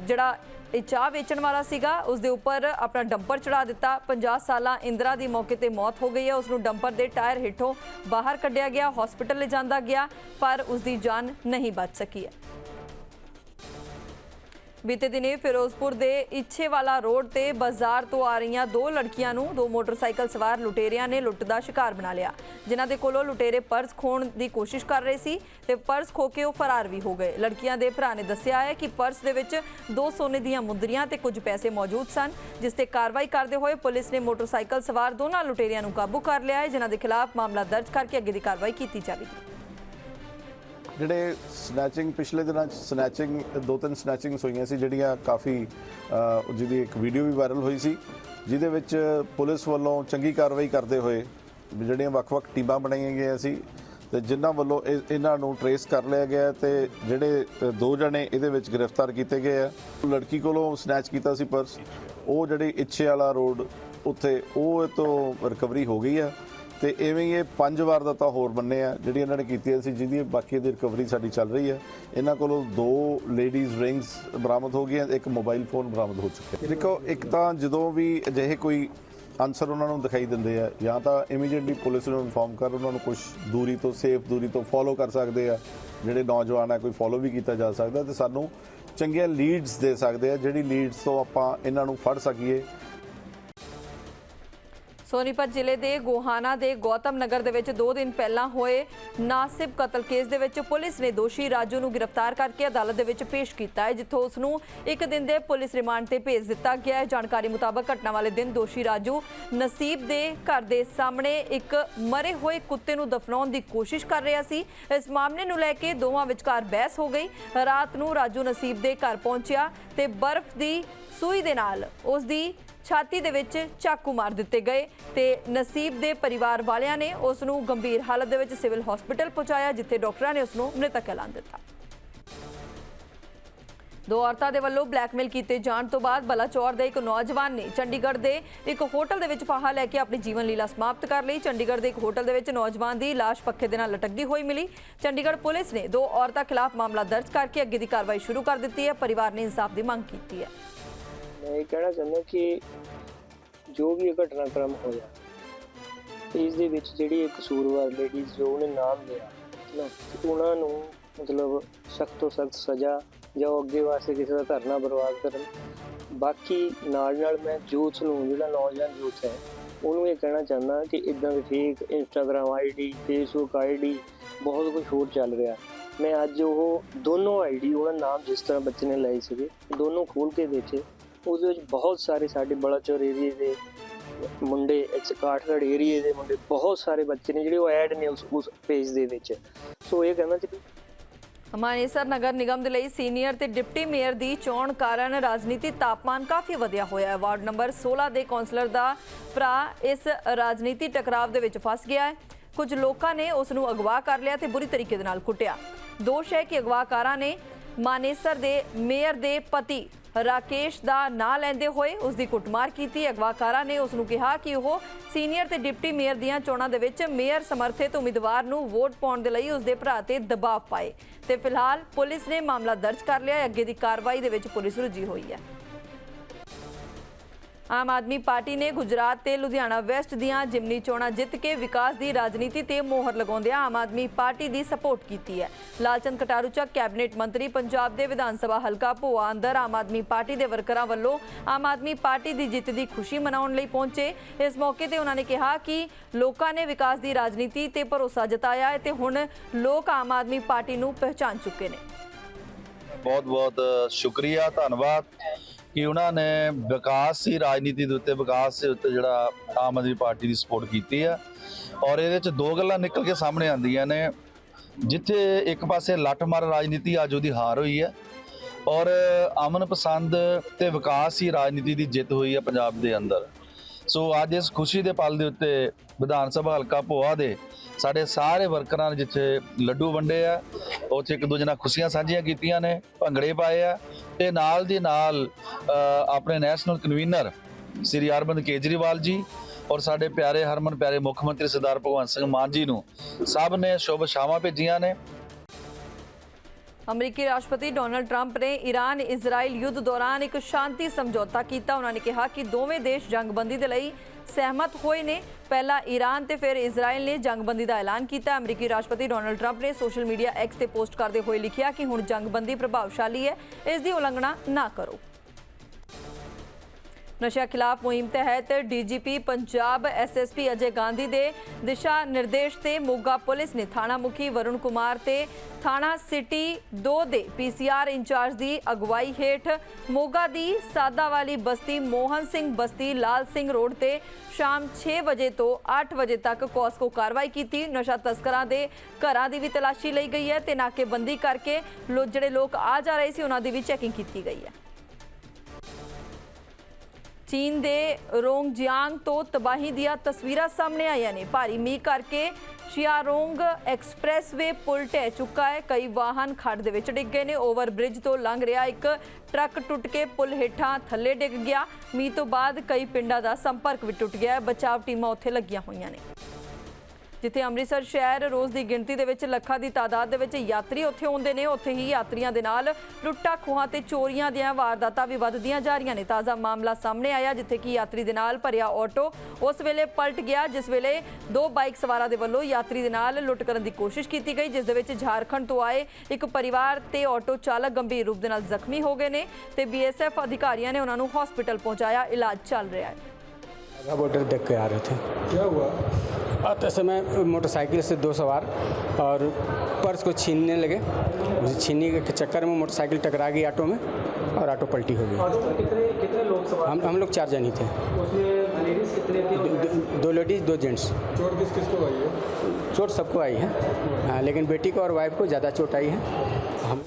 [SPEAKER 1] ਜਿਹੜਾ ਇਹ ਚਾਹ ਵੇਚਣ ਵਾਲਾ ਸੀਗਾ ਉਸ ਦੇ ਉੱਪਰ ਆਪਣਾ ਡੰਪਰ ਚੜਾ ਦਿੱਤਾ। 50 ਸਾਲਾਂ ਇੰਦਰਾ ਦੀ ਮੌਕੇ ਤੇ ਮੌਤ ਹੋ ਗਈ ਹੈ। ਉਸ ਨੂੰ ਡੰਪਰ ਦੇ ਟਾਇਰ ਹੇਠੋਂ ਬਾਹਰ ਕੱਢਿਆ ਗਿਆ, ਹਸਪੀਟਲ ਲਿਜਾਂਦਾ ਗਿਆ, ਪਰ ਉਸ ਦੀ ਜਾਨ ਨਹੀਂ ਬਚ ਸਕੀ ਹੈ। ਬੀਤੇ ਦਿਨੇ ਫਿਰੋਜ਼ਪੁਰ ਦੇ ਇੱਛੇਵਾਲਾ ਰੋਡ ਤੇ ਬਾਜ਼ਾਰ ਤੋਂ ਆ ਰਹੀਆਂ ਦੋ ਲੜਕੀਆਂ ਨੂੰ ਦੋ ਮੋਟਰਸਾਈਕਲ ਸਵਾਰ ਲੁਟੇਰਿਆਂ ਨੇ ਲੁੱਟ ਦਾ ਸ਼ਿਕਾਰ ਬਣਾ ਲਿਆ। ਜਿਨ੍ਹਾਂ ਦੇ ਕੋਲੋਂ ਲੁਟੇਰੇ ਪਰਸ ਖੋਣ ਦੀ ਕੋਸ਼ਿਸ਼ ਕਰ ਰਹੇ ਸੀ ਤੇ ਪਰਸ ਖੋ ਕੇ ਉਹ ਫਰਾਰ ਵੀ ਹੋ ਗਏ। ਲੜਕੀਆਂ ਦੇ ਭਰਾ ਨੇ ਦੱਸਿਆ ਹੈ ਕਿ ਪਰਸ ਦੇ ਵਿੱਚ ਦੋ ਸੋਨੇ ਦੀਆਂ ਮੁੰਦਰੀਆਂ ਤੇ ਕੁਝ ਪੈਸੇ ਮੌਜੂਦ ਸਨ, ਜਿਸ ਤੇ ਕਾਰਵਾਈ ਕਰਦੇ ਹੋਏ ਪੁਲਿਸ ਨੇ ਮੋਟਰਸਾਈਕਲ ਸਵਾਰ ਦੋਨਾਂ ਲੁਟੇਰਿਆਂ ਨੂੰ ਕਾਬੂ ਕਰ ਲਿਆ ਹੈ, ਜਿਨ੍ਹਾਂ ਦੇ ਖਿਲਾਫ ਮਾਮਲਾ ਦਰਜ ਕਰਕੇ ਅੱਗੇ ਦੀ ਕਾਰਵਾਈ ਕੀਤੀ ਜਾਵੇਗੀ।
[SPEAKER 12] ਜਿਹੜੇ ਸਨੈਚਿੰਗ ਪਿਛਲੇ ਦਿਨਾਂ ਚ ਸਨੈਚਿੰਗ ਦੋ ਤਿੰਨ ਸਨੈਚਿੰਗਸ ਹੋਈਆਂ ਸੀ, ਜਿਹੜੀਆਂ ਕਾਫੀ ਜਿਹਦੀ ਇੱਕ ਵੀਡੀਓ ਵੀ ਵਾਇਰਲ ਹੋਈ ਸੀ, ਜਿਹਦੇ ਵਿੱਚ ਪੁਲਿਸ ਵੱਲੋਂ ਚੰਗੀ ਕਾਰਵਾਈ ਕਰਦੇ ਹੋਏ ਜਿਹੜੀਆਂ ਵੱਖ-ਵੱਖ ਟੀਮਾਂ ਬਣਾਈਆਂ ਗਈਆਂ ਸੀ, ਤੇ ਜਿਨ੍ਹਾਂ ਵੱਲੋਂ ਇਹ- ਇਹਨਾਂ ਨੂੰ ਟਰੇਸ ਕਰ ਲਿਆ ਗਿਆ ਤੇ ਜਿਹੜੇ ਦੋ ਜਣੇ ਇਹਦੇ ਵਿੱਚ ਗ੍ਰਿਫਤਾਰ ਕੀਤੇ ਗਏ ਆ। ਲੜਕੀ ਕੋਲੋਂ ਸਨੈਚ ਕੀਤਾ ਸੀ ਪਰਸ ਉਹ ਜਿਹੜੀ ਇੱਛੇ ਵਾਲਾ ਰੋਡ ਉੱਥੇ ਉਹ ਇਹ ਤੋਂ ਰਿਕਵਰੀ ਹੋ ਗਈ ਆ। ਤੇ ਐਵੇਂ ਹੀ ਇਹ ਪੰਜ ਵਾਰ ਦਾ ਤਾਂ ਹੋਰ ਬੰਨੇ ਆ, ਜਿਹੜੀ ਇਹਨਾਂ ਨੇ ਕੀਤੀਆਂ ਸੀ, ਜਿਹਦੀ ਬਾਕੀ ਦੀ ਰਿਕਵਰੀ ਸਾਡੀ ਚੱਲ ਰਹੀ ਹੈ। ਇਹਨਾਂ ਕੋਲੋਂ ਦੋ ਲੇਡੀਜ਼ ਰਿੰਗਸ ਬਰਾਮਦ ਹੋ ਗਈਆਂ, ਇੱਕ ਮੋਬਾਈਲ ਫੋਨ ਬਰਾਮਦ ਹੋ ਚੁੱਕਿਆ। ਦੇਖੋ, ਇੱਕ ਤਾਂ ਜਦੋਂ ਵੀ ਅਜਿਹੇ ਕੋਈ ਆਨਸਰ ਉਹਨਾਂ ਨੂੰ ਦਿਖਾਈ ਦਿੰਦੇ ਆ, ਜਾਂ ਤਾਂ ਇਮੀਡੀਏਟਲੀ ਪੁਲਿਸ ਨੂੰ ਇਨਫੋਰਮ ਕਰ, ਉਹਨਾਂ ਨੂੰ ਕੁਝ ਦੂਰੀ ਤੋਂ ਸੇਫ ਦੂਰੀ ਤੋਂ ਫੋਲੋ ਕਰ ਸਕਦੇ ਆ, ਜਿਹੜੇ ਨੌਜਵਾਨ ਆ, ਕੋਈ ਫੋਲੋ ਵੀ ਕੀਤਾ ਜਾ ਸਕਦਾ ਤੇ ਸਾਨੂੰ ਚੰਗੀਆਂ ਲੀਡਸ ਦੇ ਸਕਦੇ ਆ, ਜਿਹੜੀ ਲੀਡਸ ਤੋਂ ਆਪਾਂ ਇਹਨਾਂ ਨੂੰ ਫੜ ਸਕੀਏ।
[SPEAKER 1] ਸੋਨੀਪਤ ਜ਼ਿਲ੍ਹੇ ਦੇ ਗੋਹਾਨਾ ਦੇ ਗੌਤਮ ਨਗਰ ਦੇ ਵਿੱਚ 2 ਦਿਨ ਪਹਿਲਾਂ ਹੋਏ ਨਾਸਿਬ ਕਤਲ ਕੇਸ ਦੇ ਵਿੱਚ ਪੁਲਿਸ ਨੇ ਦੋਸ਼ੀ ਰਾਜੂ ਨੂੰ ਗ੍ਰਿਫਤਾਰ ਕਰਕੇ ਅਦਾਲਤ ਦੇ ਵਿੱਚ ਪੇਸ਼ ਕੀਤਾ ਹੈ, ਜਿੱਥੋਂ ਉਸ ਨੂੰ ਇੱਕ ਦਿਨ ਦੇ ਪੁਲਿਸ ਰਿਮਾਂਡ ਤੇ ਭੇਜ ਦਿੱਤਾ ਗਿਆ ਹੈ। ਜਾਣਕਾਰੀ ਮੁਤਾਬਕ ਘਟਨਾ ਵਾਲੇ ਦਿਨ ਦੋਸ਼ੀ ਰਾਜੂ ਨਸੀਬ ਦੇ ਘਰ ਦੇ ਸਾਹਮਣੇ ਇੱਕ ਮਰੇ ਹੋਏ ਕੁੱਤੇ ਨੂੰ ਦਫਨਾਉਣ ਦੀ ਕੋਸ਼ਿਸ਼ ਕਰ ਰਿਹਾ ਸੀ। ਇਸ ਮਾਮਲੇ ਨੂੰ ਲੈ ਕੇ ਦੋਵਾਂ ਵਿਚਕਾਰ ਬਹਿਸ ਹੋ ਗਈ। ਰਾਤ ਨੂੰ ਰਾਜੂ ਨਸੀਬ ਦੇ ਘਰ ਪਹੁੰਚਿਆ ਤੇ ਬਰਫ਼ ਦੀ ਸੂਈ ਦੇ ਨਾਲ ਉਸ ਦੀ ਛਾਤੀ ਦੇ ਵਿੱਚ ਚਾਕੂ ਮਾਰ ਦਿੱਤੇ ਗਏ ਤੇ ਨਸੀਬ ਦੇ ਪਰਿਵਾਰ ਵਾਲਿਆਂ ਨੇ ਉਸ ਨੂੰ ਗੰਭੀਰ ਹਾਲਤ ਦੇ ਵਿੱਚ ਸਿਵਲ ਹਸਪੀਟਲ ਪਹੁੰਚਾਇਆ, ਜਿੱਥੇ ਡਾਕਟਰਾਂ ਨੇ ਉਸ ਨੂੰ ਮ੍ਰਿਤਕ ਐਲਾਨ ਦਿੱਤਾ। ਦੋ ਔਰਤਾਂ ਦੇ ਵੱਲੋਂ ਬਲੈਕਮੇਲ ਕੀਤੇ ਜਾਣ ਤੋਂ ਬਾਅਦ ਬਲਾਚੌਰ ਦੇ ਇੱਕ ਨੌਜਵਾਨ ਨੇ ਚੰਡੀਗੜ੍ਹ ਦੇ ਇੱਕ ਹੋਟਲ ਦੇ ਵਿੱਚ ਫਾਹਾ ਲੈ ਕੇ ਆਪਣੀ ਜੀਵਨ ਲੀਲਾ ਸਮਾਪਤ ਕਰ ਲਈ। ਚੰਡੀਗੜ੍ਹ ਦੇ ਇੱਕ ਹੋਟਲ ਦੇ ਵਿੱਚ ਨੌਜਵਾਨ ਦੀ ਲਾਸ਼ ਪੱਖੇ ਦੇ ਨਾਲ ਲਟਕਦੀ ਹੋਈ ਮਿਲੀ। ਚੰਡੀਗੜ੍ਹ ਪੁਲਿਸ ਨੇ ਦੋ ਔਰਤਾਂ ਖਿਲਾਫ ਮਾਮਲਾ ਦਰਜ ਕਰਕੇ ਅੱਗੇ ਦੀ ਕਾਰਵਾਈ ਸ਼ੁਰੂ ਕਰ ਦਿੱਤੀ ਹੈ। ਪਰਿਵਾਰ ਨੇ ਇਨਸਾਫ ਦੀ ਮੰਗ ਕੀਤੀ ਹੈ।
[SPEAKER 13] ਮੈਂ ਇਹ ਕਹਿਣਾ ਚਾਹੁੰਦਾ ਕਿ ਜੋ ਵੀ ਇਹ ਘਟਨਾਕ੍ਰਮ ਹੋਇਆ, ਇਸ ਦੇ ਵਿੱਚ ਜਿਹੜੀ ਇੱਕ ਕਸੂਰਵਾਰ ਲੇਡੀਜ਼ ਜੋ ਉਹਨੇ ਨਾਮ ਲਿਆ ਨਾ ਉਹਨਾਂ ਨੂੰ ਮਤਲਬ ਸਖਤ ਤੋਂ ਸਖਤ ਸਜ਼ਾ ਜਾਂ ਉਹ ਅੱਗੇ ਵਾਸਤੇ ਕਿਸੇ ਦਾ ਧਰਨਾ ਬਰਬਾਦ ਕਰਨ। ਬਾਕੀ ਨਾਲ ਨਾਲ ਮੈਂ ਯੂਥ ਨੂੰ ਜਿਹੜਾ ਨੌਜਵਾਨ ਯੂਥ ਹੈ, ਉਹਨੂੰ ਇਹ ਕਹਿਣਾ ਚਾਹੁੰਦਾ ਕਿ ਇਦਾਂ ਦੇ fake Instagram ID Facebook ID ਬਹੁਤ ਕੁਝ ਹੋਰ ਚੱਲ ਰਿਹਾ। ਮੈਂ ਅੱਜ ਉਹ ਦੋਨੋਂ ਆਈਡੀ ਉਹਦਾ ਨਾਮ ਜਿਸ ਤਰ੍ਹਾਂ ਬੱਚੇ ਨੇ ਲਏ ਸੀਗੇ, ਦੋਨੋਂ ਖੋਲ ਕੇ ਦੇਖੇ। ਉਹਦੇ ਵਿੱਚ ਬਹੁਤ ਸਾਰੇ ਸਾਡੇ ਬਲਾਚੌਰ ਏਰੀਏ ਦੇ ਮੁੰਡੇ ਇਸ ਏਰੀਏ ਦੇ ਮੁੰਡੇ, ਬਹੁਤ ਸਾਰੇ ਬੱਚੇ ਨੇ ਜਿਹੜੇ ਉਹ ਐਡ ਨੇ ਉਸ ਉਸ ਪੇਜ ਦੇ ਵਿੱਚ। ਸੋ ਇਹ ਕਹਿਣਾ ਚਾਹੀਦਾ
[SPEAKER 1] ਮਾਨੇਸਰ ਨਗਰ ਨਿਗਮ ਦੇ ਲਈ ਸੀਨੀਅਰ ਤੇ ਡਿਪਟੀ ਮੇਅਰ ਦੀ ਚੋਣ ਕਾਰਨ ਰਾਜਨੀਤੀ ਤਾਪਮਾਨ ਕਾਫੀ ਵਧਿਆ ਹੋਇਆ ਹੈ। ਵਾਰਡ ਨੰਬਰ 16 ਦੇ ਕੌਂਸਲਰ ਦਾ ਭਰਾ ਇਸ ਰਾਜਨੀਤੀ ਟਕਰਾਵ ਦੇ ਵਿੱਚ ਫਸ ਗਿਆ ਹੈ। ਕੁਝ ਲੋਕਾਂ ਨੇ ਉਸ ਨੂੰ ਅਗਵਾ ਕਰ ਲਿਆ ਤੇ ਬੁਰੀ ਤਰੀਕੇ ਦੇ ਨਾਲ ਕੁੱਟਿਆ। ਦੋਸ਼ ਹੈ ਕਿ ਅਗਵਾਕਾਰਾਂ ਨੇ ਮਾਨੇਸਰ ਦੇ ਮੇਅਰ ਦੇ ਪਤੀ ਰਾਕੇਸ਼ ਦਾ ਨਾਂ ਲੈਂਦੇ ਹੋਏ ਉਸ ਦੀ ਕੁੱਟਮਾਰ ਕੀਤੀ। ਅਗਵਾਕਾਰਾਂ ਨੇ ਉਸ ਨੂੰ ਕਿਹਾ ਕਿ ਉਹ ਸੀਨੀਅਰ ਤੇ ਡਿਪਟੀ ਮੇਅਰ ਦੀਆਂ ਚੋਣਾਂ ਦੇ ਵਿੱਚ ਮੇਅਰ ਸਮਰਥਿਤ ਉਮੀਦਵਾਰ ਨੂੰ ਵੋਟ ਪਾਉਣ ਦੇ ਲਈ ਉਸ ਦੇ ਭਰਾ ਤੇ ਦਬਾਅ ਪਾਏ। ਤੇ ਫਿਲਹਾਲ ਪੁਲਿਸ ਨੇ ਮਾਮਲਾ ਦਰਜ ਕਰ ਲਿਆ ਅੱਗੇ ਦੀ ਕਾਰਵਾਈ ਦੇ ਵਿੱਚ ਪੁਲਿਸ ਰੁੱਝੀ ਹੋਈ ਹੈ। ਆਮ ਆਦਮੀ ਪਾਰਟੀ ਨੇ ਗੁਜਰਾਤ ਤੇ ਲੁਧਿਆਣਾ ਵੈਸਟ ਦੀਆਂ ਜਿਮਨੀ ਚੋਣਾਂ ਜਿੱਤ ਕੇ ਵਿਕਾਸ ਦੀ ਰਾਜਨੀਤੀ ਤੇ ਮੋਹਰ ਲਗਾਉਂਦਿਆਂ ਆਮ ਆਦਮੀ ਪਾਰਟੀ ਦੀ ਸਪੋਰਟ ਕੀਤੀ ਹੈ। ਲਾਲਚੰਦ ਕਟਾਰੂ ਚੱਕ ਕੈਬਨਿਟ ਮੰਤਰੀ, ਪੰਜਾਬ ਦੇ ਵਿਧਾਨ ਸਭਾ ਹਲਕਾ ਭੋਆ ਅੰਦਰ ਆਮ ਆਦਮੀ ਪਾਰਟੀ ਦੇ ਵਰਕਰਾਂ ਵੱਲੋਂ ਆਮ ਆਦਮੀ ਪਾਰਟੀ ਦੀ ਜਿੱਤ ਦੀ ਖੁਸ਼ੀ ਮਨਾਉਣ ਲਈ ਪਹੁੰਚੇ। ਇਸ ਮੌਕੇ ਤੇ ਉਹਨਾਂ ਨੇ ਕਿਹਾ ਕਿ ਲੋਕਾਂ ਨੇ ਵਿਕਾਸ ਦੀ ਰਾਜਨੀਤੀ ਤੇ ਭਰੋਸਾ ਜਤਾਇਆ ਹੈ ਤੇ ਹੁਣ ਲੋਕ ਆਮ ਆਦਮੀ ਪਾਰਟੀ ਨੂੰ ਪਹਿਚਾਨ ਚੁੱਕੇ ਨੇ।
[SPEAKER 14] ਬਹੁਤ ਬਹੁਤ ਸ਼ੁਕਰੀਆ, ਧੰਨਵਾਦ। ਕਿ ਉਹਨਾਂ ਨੇ ਵਿਕਾਸ ਦੀ ਰਾਜਨੀਤੀ ਦੇ ਉੱਤੇ, ਵਿਕਾਸ ਦੇ ਉੱਤੇ ਜਿਹੜਾ ਆਮ ਆਦਮੀ ਪਾਰਟੀ ਦੀ ਸਪੋਰਟ ਕੀਤੀ ਆ। ਔਰ ਇਹਦੇ ਵਿੱਚ ਦੋ ਗੱਲਾਂ ਨਿਕਲ ਕੇ ਸਾਹਮਣੇ ਆਉਂਦੀਆਂ ਨੇ। ਜਿੱਥੇ ਇੱਕ ਪਾਸੇ ਲੱਠਮਾਰ ਰਾਜਨੀਤੀ ਅੱਜ ਉਹਦੀ ਹਾਰ ਹੋਈ ਹੈ ਔਰ ਅਮਨ ਪਸੰਦ ਤੇ ਵਿਕਾਸ ਹੀ ਰਾਜਨੀਤੀ ਦੀ ਜਿੱਤ ਹੋਈ ਹੈ ਪੰਜਾਬ ਦੇ ਅੰਦਰ। ਸੋ ਅੱਜ ਇਸ ਖੁਸ਼ੀ ਦੇ ਪਲ ਦੇ ਉੱਤੇ ਵਿਧਾਨ ਸਭਾ ਹਲਕਾ ਭੋਆ ਦੇ ਸਾਡੇ ਸਾਰੇ ਵਰਕਰਾਂ ਨੇ ਜਿੱਥੇ ਲੱਡੂ ਵੰਡੇ ਆ। ਉੱਥੇ ਇੱਕ ਦੂਜੇ ਨਾਲ ਖੁਸ਼ੀਆਂ ਸਾਂਝੀਆਂ ਕੀਤੀਆਂ ਨੇ, ਭੰਗੜੇ ਪਾਏ ਆ ਤੇ ਨਾਲ ਦੀ ਨਾਲ ਆਪਣੇ ਨੈਸ਼ਨਲ ਕਨਵੀਨਰ ਸ੍ਰੀ ਅਰਵਿੰਦ ਕੇਜਰੀਵਾਲ ਜੀ ਔਰ ਸਾਡੇ ਪਿਆਰੇ ਹਰਮਨ, ਪਿਆਰੇ ਮੁੱਖ ਮੰਤਰੀ ਸਰਦਾਰ ਭਗਵੰਤ ਸਿੰਘ ਮਾਨ ਜੀ ਨੂੰ ਸਭ ਨੇ ਸ਼ੁਭ ਸ਼ਾਮਾਂ ਭੇਜੀਆਂ ਨੇ।
[SPEAKER 1] ਅਮਰੀਕੀ ਰਾਸ਼ਟਰਪਤੀ ਡੋਨਲਡ ਟਰੰਪ ਨੇ ਈਰਾਨ ਇਜ਼ਰਾਈਲ ਯੁੱਧ ਦੌਰਾਨ ਇੱਕ ਸ਼ਾਂਤੀ ਸਮਝੌਤਾ ਕੀਤਾ। ਉਹਨਾਂ ਨੇ ਕਿਹਾ ਕਿ ਦੋਵੇਂ ਦੇਸ਼ ਜੰਗਬੰਦੀ ਦੇ ਲਈ ਸਹਿਮਤ ਹੋਏ ਨੇ। ਪਹਿਲਾਂ ਈਰਾਨ ਤੇ ਫਿਰ ਇਜ਼ਰਾਈਲ ਨੇ ਜੰਗਬੰਦੀ ਦਾ ਐਲਾਨ ਕੀਤਾ। ਅਮਰੀਕੀ ਰਾਸ਼ਟਰਪਤੀ ਡੋਨਲਡ ਟਰੰਪ ਨੇ ਸੋਸ਼ਲ ਮੀਡੀਆ ਐਕਸ ਤੇ ਪੋਸਟ ਕਰਦੇ ਹੋਏ ਲਿਖਿਆ ਕਿ ਹੁਣ ਜੰਗਬੰਦੀ ਪ੍ਰਭਾਵਸ਼ਾਲੀ ਹੈ। ਇਸ ਦੀ ਉਲੰਘਣਾ ਨਾ ਕਰੋ। ਨਸ਼ਾ ਖਿਲਾਫ ਮੁਹਿੰਮ ਤਹਿਤ ਡੀਜੀਪੀ ਪੰਜਾਬ ਐਸਐਸਪੀ ਅਜੇ ਗਾਂਧੀ ਦੇ ਦਿਸ਼ਾ ਨਿਰਦੇਸ਼ ਤੇ ਮੋਗਾ ਪੁਲਿਸ ਨੇ ਥਾਣਾ ਮੁਖੀ ਵਰੁਣ ਕੁਮਾਰ ਤੇ ਥਾਣਾ ਸਿਟੀ 2 ਦੇ ਪੀਸੀਆਰ ਇੰਚਾਰਜ ਦੀ ਅਗਵਾਈ ਹੇਠ ਮੋਗਾ ਦੀ ਸਾਦਾ ਵਾਲੀ ਬਸਤੀ ਮੋਹਨ ਸਿੰਘ ਬਸਤੀ ਲਾਲ ਸਿੰਘ ਰੋਡ ਤੇ ਸ਼ਾਮ 6 ਵਜੇ ਤੋਂ 8 ਵਜੇ ਤੱਕ ਕੋਸਕੋ ਕਾਰਵਾਈ ਕੀਤੀ। ਨਸ਼ਾ ਤਸਕਰਾਂ ਦੇ ਘਰਾਂ ਦੀ ਵੀ ਤਲਾਸ਼ੀ ਲਈ ਗਈ ਹੈ ਤੇ ਨਾਕੇਬੰਦੀ ਕਰਕੇ ਲੋ ਜਿਹੜੇ ਲੋਕ ਆ ਜਾ ਰਹੇ ਸੀ, ਉਹਨਾਂ ਦੀ ਵੀ ਚੈਕਿੰਗ ਕੀਤੀ ਗਈ ਹੈ। ਚੀਨ ਦੇ ਰੋਂਗਜਿਆਂਗ ਤੋਂ ਤਬਾਹੀ ਦੀਆਂ ਤਸਵੀਰਾਂ ਸਾਹਮਣੇ ਆਈਆਂ ਨੇ। ਭਾਰੀ ਮੀਂਹ ਕਰਕੇ ਸ਼ਿਆਰੋਂਗ ਐਕਸਪ੍ਰੈਸਵੇ ਪੁਲ ਢਹਿ ਚੁੱਕਾ ਹੈ। ਕਈ ਵਾਹਨ ਖੱਡ ਦੇ ਵਿੱਚ ਡਿੱਗ ਗਏ ਨੇ। ਓਵਰ ਬ੍ਰਿਜ ਤੋਂ ਲੰਘ ਰਿਹਾ ਇੱਕ ਟਰੱਕ ਟੁੱਟ ਕੇ ਪੁਲ ਹੇਠਾਂ ਥੱਲੇ ਡਿੱਗ ਗਿਆ। ਮੀਂਹ ਤੋਂ ਬਾਅਦ ਕਈ ਪਿੰਡਾਂ ਦਾ ਸੰਪਰਕ ਵੀ ਟੁੱਟ ਗਿਆ ਹੈ। ਬਚਾਵ ਟੀਮਾਂ ਉੱਥੇ ਲੱਗੀਆਂ ਹੋਈਆਂ ਨੇ। ਜਿੱਥੇ ਅੰਮ੍ਰਿਤਸਰ ਸ਼ਹਿਰ ਰੋਜ਼ ਦੀ ਗਿਣਤੀ ਦੇ ਵਿੱਚ ਲੱਖਾਂ ਦੀ ਤਾਦਾਦ ਦੇ ਵਿੱਚ ਯਾਤਰੀ ਉੱਥੇ ਆਉਂਦੇ ਨੇ, ਉੱਥੇ ਹੀ ਯਾਤਰੀਆਂ ਦੇ ਨਾਲ ਲੁੱਟਾਂ ਖੋਹਾਂ ਤੇ ਚੋਰੀਆਂ ਦੀਆਂ ਵਾਰਦਾਤਾਂ ਵੀ ਵੱਧਦੀਆਂ ਜਾ ਰਹੀਆਂ ਨੇ। ਤਾਜ਼ਾ ਮਾਮਲਾ ਸਾਹਮਣੇ ਆਇਆ, ਜਿੱਥੇ ਕਿ ਯਾਤਰੀ ਦੇ ਨਾਲ ਭਰਿਆ ਆਟੋ ਉਸ ਵੇਲੇ ਪਲਟ ਗਿਆ, ਜਿਸ ਵੇਲੇ ਦੋ ਬਾਈਕ ਸਵਾਰਾਂ ਦੇ ਵੱਲੋਂ ਯਾਤਰੀ ਦੇ ਨਾਲ ਲੁੱਟ ਕਰਨ ਦੀ ਕੋਸ਼ਿਸ਼ ਕੀਤੀ ਗਈ, ਜਿਸ ਦੇ ਵਿੱਚ ਝਾਰਖੰਡ ਤੋਂ ਆਏ ਇੱਕ ਪਰਿਵਾਰ ਤੇ ਆਟੋ ਚਾਲਕ ਗੰਭੀਰ ਰੂਪ ਦੇ ਨਾਲ ਜ਼ਖਮੀ ਹੋ ਗਏ ਨੇ ਤੇ ਬੀਐਸਐਫ ਅਧਿਕਾਰੀਆਂ ਨੇ ਉਹਨਾਂ ਨੂੰ ਹਸਪੀਟਲ ਪਹੁੰਚਾਇਆ, ਇਲਾਜ ਚੱਲ ਰਿਹਾ ਹੈ।
[SPEAKER 15] वाघा बॉर्डर देख के आ रहे थे। क्या हुआ? आते समय मोटरसाइकिल से दो सवार और पर्स को छीनने लगे। उसे छीनने के चक्कर में मोटरसाइकिल टकरा गई ऑटो में और ऑटो पलटी हो गई।
[SPEAKER 5] कितने कितने लोग सवार
[SPEAKER 15] हम हम लोग चार जन ही थे।
[SPEAKER 5] उसमें लेडीज़ कितने थे
[SPEAKER 15] दो लेडीज़ दो जेंट्स
[SPEAKER 5] चोट किस किस को आई है?
[SPEAKER 15] चोट सबको आई है। हाँ, लेकिन बेटी को और वाइफ को ज़्यादा चोट आई है। हम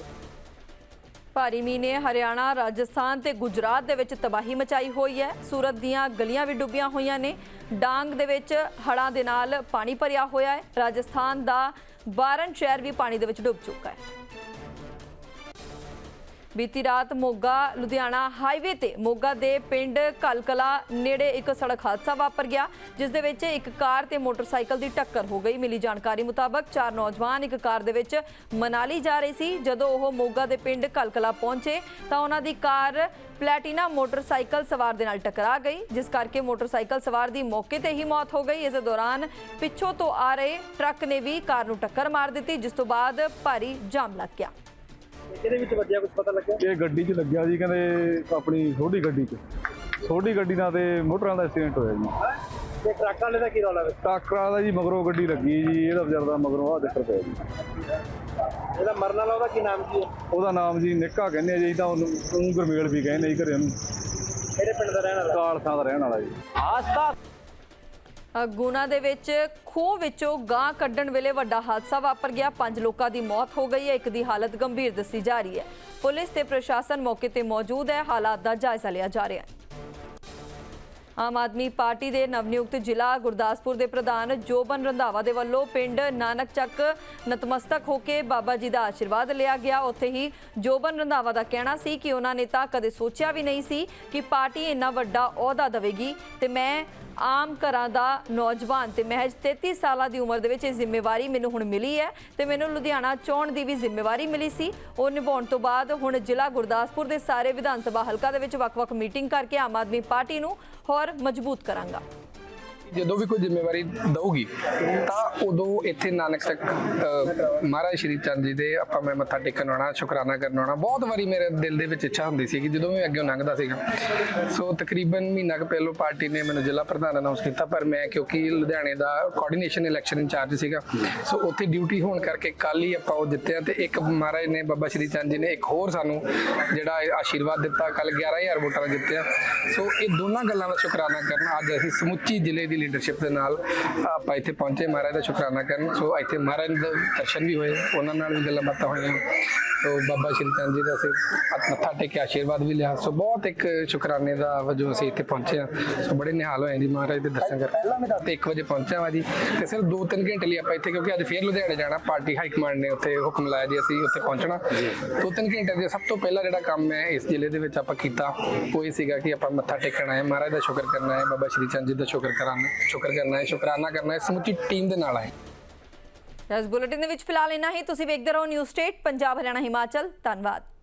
[SPEAKER 1] ਭਾਰੀ ਮੀਂਹ ਨੇ ਹਰਿਆਣਾ, ਰਾਜਸਥਾਨ ਤੇ ਗੁਜਰਾਤ ਦੇ ਵਿੱਚ ਤਬਾਹੀ ਮਚਾਈ ਹੋਈ ਹੈ। ਸੂਰਤ ਦੀਆਂ ਗਲੀਆਂ ਵੀ ਡੁੱਬੀਆਂ ਹੋਈਆਂ ਨੇ। ਡਾਂਗ ਦੇ ਵਿੱਚ ਹੜ੍ਹਾਂ ਦੇ ਨਾਲ ਪਾਣੀ ਭਰਿਆ ਹੋਇਆ ਹੈ। ਰਾਜਸਥਾਨ ਦਾ ਬਾਰਨ ਸ਼ਹਿਰ ਵੀ ਪਾਣੀ ਦੇ ਵਿੱਚ ਡੁੱਬ ਚੁੱਕਾ ਹੈ। ਬੀਤੀ ਰਾਤ ਮੋਗਾ, ਲੁਧਿਆਣਾ ਹਾਈਵੇ ਤੇ ਮੋਗਾ ਦੇ ਪਿੰਡ ਕਲਕਲਾ ਨੇੜੇ ਇੱਕ ਸੜਕ ਹਾਦਸਾ ਵਾਪਰ ਗਿਆ, ਜਿਸ ਦੇ ਵਿੱਚ ਇੱਕ ਕਾਰ ਤੇ ਮੋਟਰਸਾਈਕਲ ਦੀ ਟੱਕਰ ਹੋ ਗਈ। ਮਿਲੀ ਜਾਣਕਾਰੀ ਮੁਤਾਬਕ ਚਾਰ ਨੌਜਵਾਨ ਇੱਕ ਕਾਰ ਦੇ ਵਿੱਚ ਮਨਾਲੀ ਜਾ ਰਹੇ ਸੀ। ਜਦੋਂ ਉਹ ਮੋਗਾ ਦੇ ਪਿੰਡ ਕਲਕਲਾ ਪਹੁੰਚੇ, ਤਾਂ ਉਹਨਾਂ ਦੀ ਕਾਰ ਪਲੈਟੀਨਾ ਮੋਟਰਸਾਈਕਲ ਸਵਾਰ ਦੇ ਨਾਲ ਟਕਰਾ ਗਈ, ਜਿਸ ਕਰਕੇ ਮੋਟਰਸਾਈਕਲ ਸਵਾਰ ਦੀ ਮੌਕੇ ਤੇ ਹੀ ਮੌਤ ਹੋ ਗਈ। ਇਸ ਦੌਰਾਨ ਪਿੱਛੋਂ ਤੋਂ ਆ ਰਹੇ ਟਰੱਕ ਨੇ ਵੀ ਕਾਰ ਨੂੰ ਟੱਕਰ ਮਾਰ ਦਿੱਤੀ, ਜਿਸ ਤੋਂ ਬਾਅਦ ਭਾਰੀ ਜਾਮ ਲੱਗ ਗਿਆ।
[SPEAKER 5] ਇਹਦੇ ਵਿੱਚ ਵੱਜਿਆ ਕੁਝ ਪਤਾ ਲੱਗਿਆ?
[SPEAKER 4] ਇਹ ਗੱਡੀ 'ਚ ਲੱਗਿਆ ਜੀ ਕਹਿੰਦੇ ਆਪਣੀ ਛੋਟੀ ਗੱਡੀ 'ਚ। ਛੋਟੀ ਗੱਡੀ ਨਾਲ ਤੇ ਮੋਟਰਾਂ ਦਾ ਐਕਸੀਡੈਂਟ ਹੋਇਆ ਜੀ।
[SPEAKER 5] ਤੇ ਟਰੱਕ ਵਾਲੇ ਦਾ ਕੀ ਰੌਲਾ ਵਿੱਚ?
[SPEAKER 4] ਟਾਕਰਾ ਦਾ ਜੀ ਮਗਰੋਂ ਗੱਡੀ ਲੱਗੀ ਜੀ ਇਹਦਾ ਵਿਚਾਰ ਦਾ ਮਗਰੋਂ ਆ ਦਿੱਕਤ ਪਿਆ ਜੀ।
[SPEAKER 5] ਇਹਦਾ ਮਰਨ ਵਾਲਾ ਉਹਦਾ ਕੀ ਨਾਮ ਕੀ ਹੈ
[SPEAKER 4] ਉਹਦਾ ਨਾਮ ਜੀ ਨਿੱਕਾ ਕਹਿੰਦੇ ਆ ਜੀ ਤਾਂ ਉਹਨੂੰ ਉਹ ਗੁਰਮੇਲ ਵੀ ਕਹਿੰਦੇ ਜੀ ਘਰੇ ਉਹਨੂੰ।
[SPEAKER 5] ਕਿਹੜੇ ਪਿੰਡ ਦਾ ਰਹਿਣ ਵਾਲਾ?
[SPEAKER 4] ਕਾਲਸਾਂ ਦਾ ਰਹਿਣ ਵਾਲਾ ਜੀ।
[SPEAKER 1] ਅ, ਗੁਨਾ ਦੇ ਵਿੱਚ ਖੂਹ ਵਿੱਚੋਂ ਗਾਂ ਕੱਢਣ ਵੇਲੇ ਵੱਡਾ ਹਾਦਸਾ ਵਾਪਰ ਗਿਆ। ਪੰਜ ਲੋਕਾਂ ਦੀ ਮੌਤ ਹੋ ਗਈ ਹੈ। ਇੱਕ ਦੀ ਹਾਲਤ ਗੰਭੀਰ ਦੱਸੀ ਜਾ ਰਹੀ ਹੈ। ਪੁਲਿਸ ਤੇ ਪ੍ਰਸ਼ਾਸਨ ਮੌਕੇ ਤੇ ਮੌਜੂਦ ਹੈ। ਹਾਲਾਤ ਦਾ ਜਾਇਜ਼ਾ ਲਿਆ ਜਾ ਰਿਹਾ ਹੈ। ਆਮ ਆਦਮੀ ਪਾਰਟੀ ਦੇ ਨਵਨਿਯੁਕਤ ਜ਼ਿਲ੍ਹਾ ਗੁਰਦਾਸਪੁਰ ਦੇ ਪ੍ਰਧਾਨ ਜੋਬਨ ਰੰਧਾਵਾ ਦੇ ਵੱਲੋਂ ਪਿੰਡ ਨਾਨਕ ਚੱਕ ਨਤਮਸਤਕ ਹੋ ਕੇ ਬਾਬਾ ਜੀ ਦਾ ਆਸ਼ੀਰਵਾਦ ਲਿਆ ਗਿਆ। ਉੱਥੇ ਹੀ ਜੋਬਨ ਰੰਧਾਵਾ ਦਾ ਕਹਿਣਾ ਸੀ ਕਿ ਉਹਨਾਂ ਨੇ ਤਾਂ ਕਦੇ ਸੋਚਿਆ ਵੀ ਨਹੀਂ ਸੀ ਕਿ ਪਾਰਟੀ ਇੰਨਾ ਵੱਡਾ ਅਹੁਦਾ ਦੇਵੇਗੀ। ਤੇ ਮੈਂ ਆਮ ਘਰਾਂ ਦਾ ਨੌਜਵਾਨ ਤੇ ਮਹਿਜ 33 ਸਾਲਾਂ ਦੀ ਉਮਰ ਦੇ ਵਿੱਚ ਇਹ ਜ਼ਿੰਮੇਵਾਰੀ ਮੈਨੂੰ ਹੁਣ ਮਿਲੀ ਹੈ ਤੇ ਮੈਨੂੰ ਲੁਧਿਆਣਾ ਚੋਣ ਦੀ ਵੀ ਜ਼ਿੰਮੇਵਾਰੀ ਮਿਲੀ ਸੀ। ਉਹ ਨਿਭਾਉਣ ਤੋਂ ਬਾਅਦ ਹੁਣ ਜ਼ਿਲ੍ਹਾ ਗੁਰਦਾਸਪੁਰ ਦੇ ਸਾਰੇ ਵਿਧਾਨ ਸਭਾ ਹਲਕਾ ਦੇ ਵਿੱਚ ਵੱਖ-ਵੱਖ ਮੀਟਿੰਗ ਕਰਕੇ ਆਮ ਆਦਮੀ ਪਾਰਟੀ ਨੂੰ ਹੋਰ ਮਜ਼ਬੂਤ ਕਰਾਂਗਾ।
[SPEAKER 16] ਜਦੋਂ ਵੀ ਕੋਈ ਜ਼ਿੰਮੇਵਾਰੀ ਦਊਗੀ, ਤਾਂ ਉਦੋਂ ਇੱਥੇ ਨਾਨਕ ਤੱਕ ਮਹਾਰਾਜ ਸ਼੍ਰੀ ਚੰਦ ਜੀ ਦੇ ਆਪਾਂ ਮੈਂ ਮੱਥਾ ਟੇਕਣ ਆਉਣਾ, ਸ਼ੁਕਰਾਨਾ ਕਰਨ ਆਉਣਾ, ਬਹੁਤ ਵਾਰੀ ਮੇਰੇ ਦਿਲ ਦੇ ਵਿੱਚ ਇੱਛਾ ਹੁੰਦੀ ਸੀ ਕਿ ਜਦੋਂ ਮੈਂ ਅੱਗੇ ਲੰਘਦਾ ਸੀਗਾ। ਸੋ ਤਕਰੀਬਨ ਮਹੀਨਾ ਕੁ ਪਹਿਲੋਂ ਪਾਰਟੀ ਨੇ ਮੈਨੂੰ ਜ਼ਿਲ੍ਹਾ ਪ੍ਰਧਾਨ ਅਨਾਉਂਸ ਕੀਤਾ, ਪਰ ਮੈਂ ਕਿਉਂਕਿ ਲੁਧਿਆਣੇ ਦਾ ਕੋਆਰਡੀਨੇਸ਼ਨ ਇਲੈਕਸ਼ਨ ਇੰਚਾਰਜ ਸੀਗਾ, ਸੋ ਉੱਥੇ ਡਿਊਟੀ ਹੋਣ ਕਰਕੇ ਕੱਲ ਹੀ ਆਪਾਂ ਉਹ ਜਿੱਤੇ ਆ ਤੇ ਇੱਕ ਮਹਾਰਾਜ ਨੇ, ਬਾਬਾ ਸ਼੍ਰੀ ਚੰਦ ਜੀ ਨੇ ਇੱਕ ਹੋਰ ਸਾਨੂੰ ਜਿਹੜਾ ਆਸ਼ੀਰਵਾਦ ਦਿੱਤਾ ਕੱਲ 11000 ਵੋਟਾਂ ਨਾਲ ਜਿੱਤਿਆ। ਸੋ ਇਹ ਦੋਨਾਂ ਗੱਲਾਂ ਦਾ ਸ਼ੁਕਰਾਨਾ ਕਰਨ, ਅੱਜ ਅਸੀਂ ਸਮੁੱਚੀ ਜ਼ਿਲ੍ਹੇ ਦੀ ਲੀਡਰਸ਼ਿਪ ਦੇ ਨਾਲ ਆਪਾਂ ਇੱਥੇ ਪਹੁੰਚੇ ਮਹਾਰਾਜ ਦਾ ਸ਼ੁਕਰਾਨਾ ਕਰਨ। ਸੋ ਇੱਥੇ ਮਹਾਰਾਜ ਦੇ ਦਰਸ਼ਨ ਵੀ ਹੋਏ ਉਹਨਾਂ ਨਾਲ ਵੀ ਗੱਲਾਂ ਬਾਤਾਂ ਹੋਈਆਂ। ਸੋ ਬਾਬਾ ਸ਼੍ਰੀ ਚੰਦ ਜੀ ਦਾ ਅਸੀਂ ਮੱਥਾ ਟੇਕ ਕੇ ਆਸ਼ੀਰਵਾਦ ਵੀ ਲਿਆ। ਸੋ ਬਹੁਤ ਇੱਕ ਸ਼ੁਕਰਾਨੇ ਦਾ ਵਜੋਂ ਅਸੀਂ ਇੱਥੇ ਪਹੁੰਚੇ ਹਾਂ। ਸੋ ਬੜੇ ਨਿਹਾਲ ਹੋਏ ਜੀ ਮਹਾਰਾਜ ਦੇ ਦਰਸ਼ਨ ਕਰ ਤੇ 1 ਵਜੇ ਪਹੁੰਚਿਆ ਵਾ ਜੀ। ਤੇ ਸਿਰਫ 2-3 ਘੰਟੇ ਲਈ ਆਪਾਂ ਇੱਥੇ ਕਿਉਂਕਿ ਅੱਜ ਫੇਰ ਲੁਧਿਆਣੇ ਜਾਣਾ ਪਾਰਟੀ ਹਾਈ ਕਮਾਂਡ ਨੇ ਉੱਥੇ ਹੁਕਮ ਲਾਇਆ ਜੀ ਅਸੀਂ ਉੱਥੇ ਪਹੁੰਚਣਾ। 2-3 ਘੰਟੇ ਦੇ ਸਭ ਤੋਂ ਪਹਿਲਾ ਜਿਹੜਾ ਕੰਮ ਹੈ ਇਸ ਜ਼ਿਲ੍ਹੇ ਦੇ ਵਿੱਚ ਆਪਾਂ ਕੀਤਾ ਉਹ ਇਹ ਸੀਗਾ ਕਿ ਆਪਾਂ ਮੱਥਾ ਟੇਕਣਾ ਹੈ ਮਹਾਰਾਜ ਦਾ ਸ਼ੁਕਰ ਕਰਨਾ ਹੈ ਬਾਬਾ ਸ਼੍ਰੀ ਚੰਦ ਜੀ ਦਾ ਸ਼ੁਕਰ ਕਰਾਨਾ ਸ਼ੁਕਰ ਕਰਨਾ ਹੈ, ਸ਼ੁਕਰਾਨਾ ਕਰਨਾ ਹੈ, ਸਮੁੱਚੀ ਟੀਮ ਦੇ ਨਾਲ ਆਏ।
[SPEAKER 1] ਇਸ ਬੁਲੇਟਿਨ ਦੇ ਵਿੱਚ ਫਿਲਹਾਲ ਇੰਨਾ ਹੀ, ਤੁਸੀਂ ਵੇਖਦੇ ਰਹੋ ਨਿਊਜ਼ ਸਟੇਟ, ਪੰਜਾਬ, ਹਰਿਆਣਾ, ਹਿਮਾਚਲ, ਧੰਨਵਾਦ।